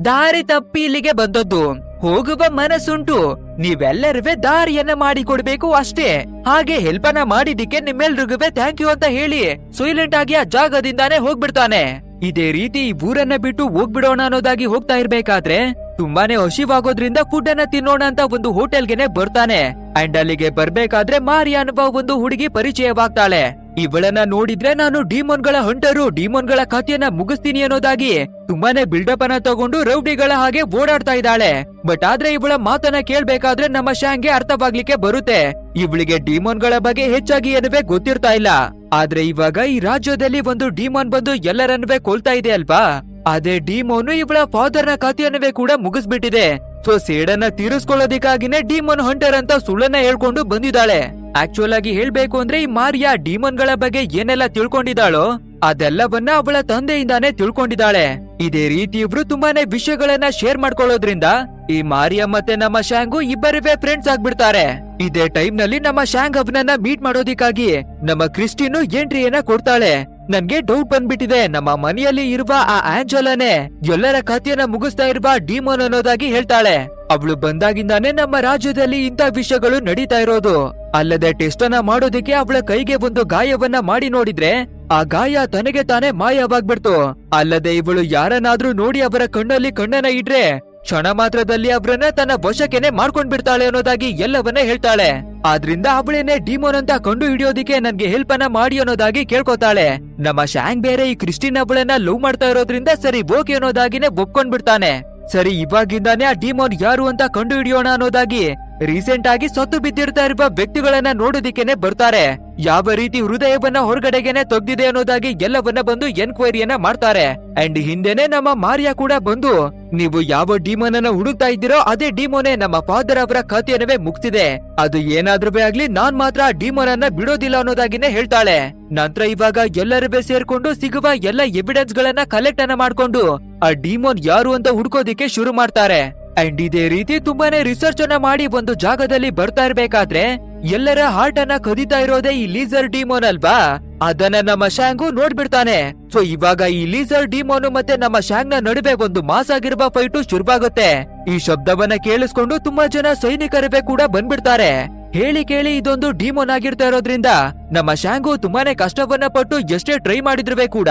[SPEAKER 1] ದಾರಿ ತಪ್ಪಿ ಇಲ್ಲಿಗೆ ಬಂದದ್ದು. ಹೋಗುವ ಮನಸ್ಸುಂಟು. ನೀವೆಲ್ಲರೂ ದಾರಿಯನ್ನ ಮಾಡಿಕೊಡ್ಬೇಕು ಅಷ್ಟೇ. ಹಾಗೆ ಹೆಲ್ಪನ ಮಾಡಿದಿಕ್ಕೆ ನಿಮ್ಮೆಲ್ರಿಗೂ ಥ್ಯಾಂಕ್ ಯು ಅಂತ ಹೇಳಿ ಸೈಲೆಂಟ್ ಆಗಿ ಆ ಜಾಗದಿಂದಾನೇ ಹೋಗ್ಬಿಡ್ತಾನೆ. ಇದೇ ರೀತಿ ಈ ಊರನ್ನ ಬಿಟ್ಟು ಹೋಗ್ಬಿಡೋಣ ಅನ್ನೋದಾಗಿ ಹೋಗ್ತಾ ಇರ್ಬೇಕಾದ್ರೆ ತುಂಬಾನೇ ಹಸಿವಾಗೋದ್ರಿಂದ ಫುಡ್ ಅನ್ನ ತಿನ್ನೋಣ ಅಂತ ಒಂದು ಹೋಟೆಲ್ಗೆನೆ ಬರ್ತಾನೆ. ಅಂಡ್ ಅಲ್ಲಿಗೆ ಬರ್ಬೇಕಾದ್ರೆ ಮಾರಿ ಅನ್ನುವ ಒಂದು ಹುಡುಗಿ ಪರಿಚಯವಾಗ್ತಾಳೆ. ಇವಳನ್ನ ನೋಡಿದ್ರೆ ನಾನು ಡಿಮೋನ್ಗಳ ಹಂಟರು ಡಿಮೋನ್ಗಳ ಕಥೆಯನ್ನ ಮುಗಿಸ್ತೀನಿ ಅನ್ನೋದಾಗಿ ತುಂಬಾನೇ ಬಿಲ್ಡಪ್ ಅನ್ನ ತಗೊಂಡು ರೌಡಿಗಳ ಹಾಗೆ ಓಡಾಡ್ತಾ ಇದ್ದಾಳೆ. ಬಟ್ ಆದ್ರೆ ಇವಳ ಮಾತನ್ನ ಕೇಳ್ಬೇಕಾದ್ರೆ ನಮ್ಮ ಶಾಂಗೆ ಅರ್ಥವಾಗ್ಲಿಕ್ಕೆ ಬರುತ್ತೆ. ಇವಳಿಗೆ ಡಿಮೋನ್ಗಳ ಬಗ್ಗೆ ಹೆಚ್ಚಾಗಿ ಏನುವೆ ಗೊತ್ತಿರ್ತಾ ಇಲ್ಲ. ಆದ್ರೆ ಇವಾಗ ಈ ರಾಜ್ಯದಲ್ಲಿ ಒಂದು ಡಿಮೋನ್ ಬಂದು ಎಲ್ಲರನ್ನುವೆ ಕೊಲ್ತಾ ಇದೆ ಅಲ್ವಾ? ಅದೇ ಡಿಮೋನು ಇವಳ ಫಾದರ್ನ ಕಥೆಯನ್ನುವೆ ಕೂಡ ಮುಗಿಸ್ಬಿಟ್ಟಿದೆ. ಸೊ ಸೇಡನ್ನ ತೀರಿಸ್ಕೊಳ್ಳೋದಿಕ್ಕಾಗಿನೇ ಡಿಮೋನ್ ಹಂಟರ್ ಅಂತ ಸುಳ್ಳನ್ನ ಹೇಳ್ಕೊಂಡು ಬಂದಿದ್ದಾಳೆ. ಆಕ್ಚುಲ್ ಆಗಿ ಹೇಳ್ಬೇಕು ಅಂದ್ರೆ ಈ ಮಾರಿಯಾ ಡಿಮೋನ್ಗಳ ಬಗ್ಗೆ ಏನೆಲ್ಲ ತಿಳ್ಕೊಂಡಿದ್ದಾಳೋ ಅದೆಲ್ಲವನ್ನ ಅವಳ ತಂದೆಯಿಂದಾನೇ ತಿಳ್ಕೊಂಡಿದ್ದಾಳೆ. ಇದೇ ರೀತಿ ಇಬ್ರು ತುಂಬಾನೇ ವಿಷಯಗಳನ್ನ ಶೇರ್ ಮಾಡ್ಕೊಳ್ಳೋದ್ರಿಂದ ಈ ಮಾರಿಯಾ ಮತ್ತೆ ನಮ್ಮ ಶಾಂಗು ಇಬ್ಬರಿವೇ ಫ್ರೆಂಡ್ಸ್ ಆಗ್ಬಿಡ್ತಾರೆ. ಇದೇ ಟೈಮ್ನಲ್ಲಿ ನಮ್ಮ ಶಾಂಗ್ ಅವನನ್ನ ಮೀಟ್ ಮಾಡೋದಿಕ್ಕಾಗಿ ನಮ್ಮ ಕ್ರಿಸ್ಟಿನು ಎಂಟ್ರಿಯನ್ನ ಕೊಡ್ತಾಳೆ. ನನ್ಗೆ ಡೌಟ್ ಬಂದ್ಬಿಟ್ಟಿದೆ. ನಮ್ಮ ಮನೆಯಲ್ಲಿ ಇರುವ ಆ ಆಂಜಲನೆ ಎಲ್ಲರ ಕಥೆಯನ್ನ ಮುಗಿಸ್ತಾ ಇರುವ ಡಿಮೋನ್ ಅನ್ನೋದಾಗಿ ಹೇಳ್ತಾಳೆ. ಅವಳು ಬಂದಾಗಿಂದಾನೇ ನಮ್ಮ ರಾಜ್ಯದಲ್ಲಿ ಇಂಥ ವಿಷಯಗಳು ನಡೀತಾ ಇರೋದು. ಅಲ್ಲದೆ ಟೆಸ್ಟ್ ಅನ್ನ ಮಾಡೋದಕ್ಕೆ ಅವಳ ಕೈಗೆ ಒಂದು ಗಾಯವನ್ನ ಮಾಡಿ ನೋಡಿದ್ರೆ ಆ ಗಾಯ ತನಗೆ ತಾನೇ ಮಾಯವಾಗ್ಬಿಡ್ತು. ಅಲ್ಲದೆ ಇವಳು ಯಾರನ್ನಾದ್ರೂ ನೋಡಿ ಅವರ ಕಣ್ಣಲ್ಲಿ ಕಣ್ಣನ ಇಟ್ರೆ ಕ್ಷಣ ಮಾತ್ರದಲ್ಲಿ ಅವರನ್ನ ತನ್ನ ವಶಕ್ಕೆನೆ ಮಾಡ್ಕೊಂಡ್ ಬಿಡ್ತಾಳೆ ಅನ್ನೋದಾಗಿ ಎಲ್ಲವನ್ನ ಹೇಳ್ತಾಳೆ. ಆದ್ರಿಂದ ಅವಳೇನೆ ಡಿಮೋನ್ ಅಂತ ಕಂಡು ಹಿಡಿಯೋದಿಕ್ಕೆ ನನ್ಗೆ ಹೆಲ್ಪ್ ಅನ್ನ ಮಾಡಿ ಅನ್ನೋದಾಗಿ ಕೇಳ್ಕೊತಾಳೆ. ನಮ್ಮ ಶಾಂಗ್ ಬೇರೆ ಈ ಕ್ರಿಸ್ಟಿನ್ ಅವಳನ್ನ ಲವ್ ಮಾಡ್ತಾ ಇರೋದ್ರಿಂದ ಸರಿ ಓಕೆ ಅನ್ನೋದಾಗಿನೇ ಒಪ್ಕೊಂಡ್ ಬಿಡ್ತಾನೆ ಸರಿ ಇವಾಗಿಂದಾನೇ ಆ ಡಿಮೋನ್ ಯಾರು ಅಂತ ಕಂಡು ಹಿಡಿಯೋಣ ಅನ್ನೋದಾಗಿ ರೀಸೆಂಟ್ ಆಗಿ ಸತ್ತು ಬಿದ್ದಿರ್ತಾ ಇರುವ ವ್ಯಕ್ತಿಗಳನ್ನ ನೋಡೋದಿಕ್ಕೇನೆ ಬರ್ತಾರೆ. ಯಾವ ರೀತಿ ಹೃದಯವನ್ನ ಹೊರಗಡೆಗೆನೆ ತೆಗ್ದಿದೆ ಅನ್ನೋದಾಗಿ ಎಲ್ಲವನ್ನ ಬಂದು ಎನ್ಕ್ವೈರಿಯನ್ನ ಮಾಡ್ತಾರೆ. ಅಂಡ್ ಹಿಂದೆನೆ ನಮ್ಮ ಮಾರಿಯಾ ಕೂಡ ಬಂದು, ನೀವು ಯಾವ ಡಿಮೋನ್ ಅನ್ನ ಹುಡುಕ್ತಾ ಇದ್ದೀರೋ ಅದೇ ಡಿಮೋನೆ ನಮ್ಮ ಫಾದರ್ ಅವರ ಖಾತೆಯನ್ನೇ ಮುಗಿಸಿದೆ. ಅದು ಏನಾದ್ರೂ ಆಗ್ಲಿ ನಾನ್ ಮಾತ್ರ ಡಿಮೋನ್ ಅನ್ನ ಬಿಡೋದಿಲ್ಲ ಅನ್ನೋದಾಗಿನೇ ಹೇಳ್ತಾಳೆ. ನಂತರ ಇವಾಗ ಎಲ್ಲರೂ ಸೇರ್ಕೊಂಡು ಸಿಗುವ ಎಲ್ಲ ಎವಿಡೆನ್ಸ್ ಗಳನ್ನ ಕಲೆಕ್ಟ್ ಅನ್ನ ಮಾಡ್ಕೊಂಡು, ಆ ಡಿಮೋನ್ ಯಾರು ಅಂತ ಹುಡ್ಕೋದಿಕ್ಕೆ ಶುರು ಮಾಡ್ತಾರೆ. ಅಂಡ್ ಇದೇ ರೀತಿ ತುಂಬಾನೇ ರಿಸರ್ಚ್ ಅನ್ನ ಮಾಡಿ ಒಂದು ಜಾಗದಲ್ಲಿ ಬರ್ತಾ ಇರ್ಬೇಕಾದ್ರೆ ಎಲ್ಲರ ಹಾರ್ಟ್ ಅನ್ನ ಕದೀತಾ ಇರೋದೇ ಈ ಲೀಸರ್ ಡಿಮೋನ್ ಅಲ್ವಾ? ಅದನ್ನ ನಮ್ಮ ಶಾಂಗು ನೋಡ್ಬಿಡ್ತಾನೆ. ಸೊ ಇವಾಗ ಈ ಲೀಸರ್ ಡಿಮೋನು ಮತ್ತೆ ನಮ್ಮ ಶಾಂಗ್ನ ನಡುವೆ ಒಂದು ಮಾಸ್ ಆಗಿರುವ ಫೈಟು ಶುರುವಾಗುತ್ತೆ. ಈ ಶಬ್ದವನ್ನ ಕೇಳಿಸ್ಕೊಂಡು ತುಂಬಾ ಜನ ಸೈನಿಕರವೇ ಕೂಡ ಬಂದ್ಬಿಡ್ತಾರೆ. ಹೇಳಿ ಕೇಳಿ ಇದೊಂದು ಡಿಮೋನ್ ಆಗಿರ್ತಾ ಇರೋದ್ರಿಂದ ನಮ್ಮ ಶಾಂಗು ತುಂಬಾನೇ ಕಷ್ಟವನ್ನ ಪಟ್ಟು ಎಷ್ಟೇ ಟ್ರೈ ಮಾಡಿದ್ರೆ ಕೂಡ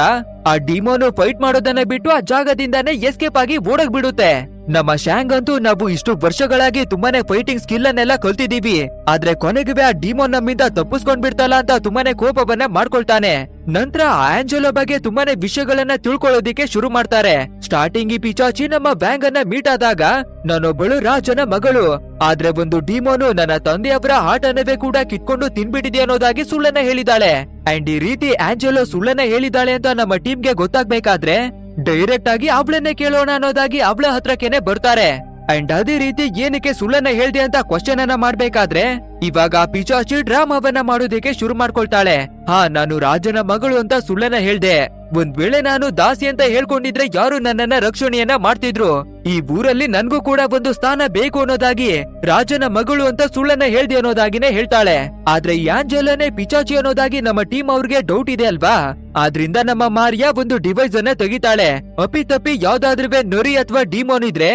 [SPEAKER 1] ಆ ಡಿಮೋನು ಫೈಟ್ ಮಾಡೋದನ್ನ ಬಿಟ್ಟು ಆ ಜಾಗದಿಂದಾನೇ ಎಸ್ಕೇಪ್ ಆಗಿ ಓಡಕ್ ಬಿಡುತ್ತೆ ನಮ್ಮ ಶಾಂಗ್ ಅಂತೂ ನಾವು ಇಷ್ಟು ವರ್ಷಗಳಾಗಿ ತುಂಬಾನೇ ಫೈಟಿಂಗ್ ಸ್ಕಿಲ್ ಅನ್ನೆಲ್ಲ ಕಲ್ತಿದೀವಿ ಆದ್ರೆ ಕೊನೆಗೆ ಆ ಡಿಮೋನ್ ನಮ್ಮಿಂದ ತಪ್ಪಿಸ್ಕೊಂಡ್ ಬಿಡ್ತಲ್ಲ ಅಂತ ತುಂಬಾನೇ ಕೋಪವನ್ನ ಮಾಡ್ಕೊಳ್ತಾನೆ. ನಂತರ ಆಂಜೆಲೋ ಬಗ್ಗೆ ತುಂಬಾನೇ ವಿಷಯಗಳನ್ನ ತಿಳ್ಕೊಳ್ಳೋದಿಕ್ಕೆ ಶುರು ಮಾಡ್ತಾರೆ. ಸ್ಟಾರ್ಟಿಂಗ್ ಈ ಪಿಚಾಚಿ ನಮ್ಮ ಬ್ಯಾಂಗ್ ಅನ್ನ ಮೀಟ್ ಆದಾಗ, ನಾನೊಬ್ಬಳು ರಾಜನ ಮಗಳು. ಆದ್ರೆ ಒಂದು ಡಿಮೋನು ನನ್ನ ತಂದೆಯವರ ಆಟನವೇ ಕೂಡ ಕಿತ್ಕೊಂಡು ತಿನ್ಬಿಟ್ಟಿದೆ ಅನ್ನೋದಾಗಿ ಸುಳ್ಳನ್ನ ಹೇಳಿದಾಳೆ. ಅಂಡ್ ಈ ರೀತಿ ಆಂಜಲೋ ಸುಳ್ಳನ್ನ ಹೇಳಿದಾಳೆ ಅಂತ ನಮ್ಮ ಟೀಮ್ಗೆ ಗೊತ್ತಾಗ್ಬೇಕಾದ್ರೆ ಡೈರೆಕ್ಟ್ ಆಗಿ ಅವಳನ್ನೇ ಕೇಳೋಣ ಅನ್ನೋದಾಗಿ ಅವಳ ಹತ್ರಕ್ಕೆನೆ ಬರ್ತಾರೆ. ಅಂಡ್ ಅದೇ ರೀತಿ ಏನಕ್ಕೆ ಸುಳ್ಳನ್ನ ಹೇಳ್ದೆ ಅಂತ ಕ್ವಶನ್ ಅನ್ನ ಮಾಡ್ಬೇಕಾದ್ರೆ ಇವಾಗ ಪಿಚಾಚಿ ಡ್ರಾಮಾವನ್ನ ಮಾಡೋದಕ್ಕೆ ಶುರು ಮಾಡ್ಕೊಳ್ತಾಳೆ. ಹಾ, ನಾನು ರಾಜನ ಮಗಳು ಅಂತ ಸುಳ್ಳನ್ನ ಹೇಳ್ದೆ. ಒಂದ್ ವೇಳೆ ನಾನು ದಾಸಿ ಅಂತ ಹೇಳ್ಕೊಂಡಿದ್ರೆ ಯಾರು ನನ್ನನ್ನ ರಕ್ಷಣೆಯನ್ನ ಮಾಡ್ತಿದ್ರು? ಈ ಊರಲ್ಲಿ ನನ್ಗೂ ಕೂಡ ಒಂದು ಸ್ಥಾನ ಬೇಕು ಅನ್ನೋದಾಗಿ. ರಾಜನ ಮಗಳು ಅಂತ ಸುಳ್ಳನ್ನ ಹೇಳ್ದೆ ಅನ್ನೋದಾಗಿನೇ ಹೇಳ್ತಾಳೆ. ಆದ್ರೆ ಯಾಂಜಲನೆ ಪಿಚಾಚಿ ಅನ್ನೋದಾಗಿ ನಮ್ಮ ಟೀಮ್ ಅವ್ರಿಗೆ ಡೌಟ್ ಇದೆ ಅಲ್ವಾ? ಆದ್ರಿಂದ ನಮ್ಮ ಮಾರಿಯಾ ಒಂದು ಡಿವೈಸ್ ಅನ್ನ ತೆಗಿತಾಳೆ. ಅಪಿ ತಪ್ಪಿ ಯಾವ್ದಾದ್ರೂ ನೊರಿ ಅಥವಾ ಡಿಮೋನ್ ಇದ್ರೆ,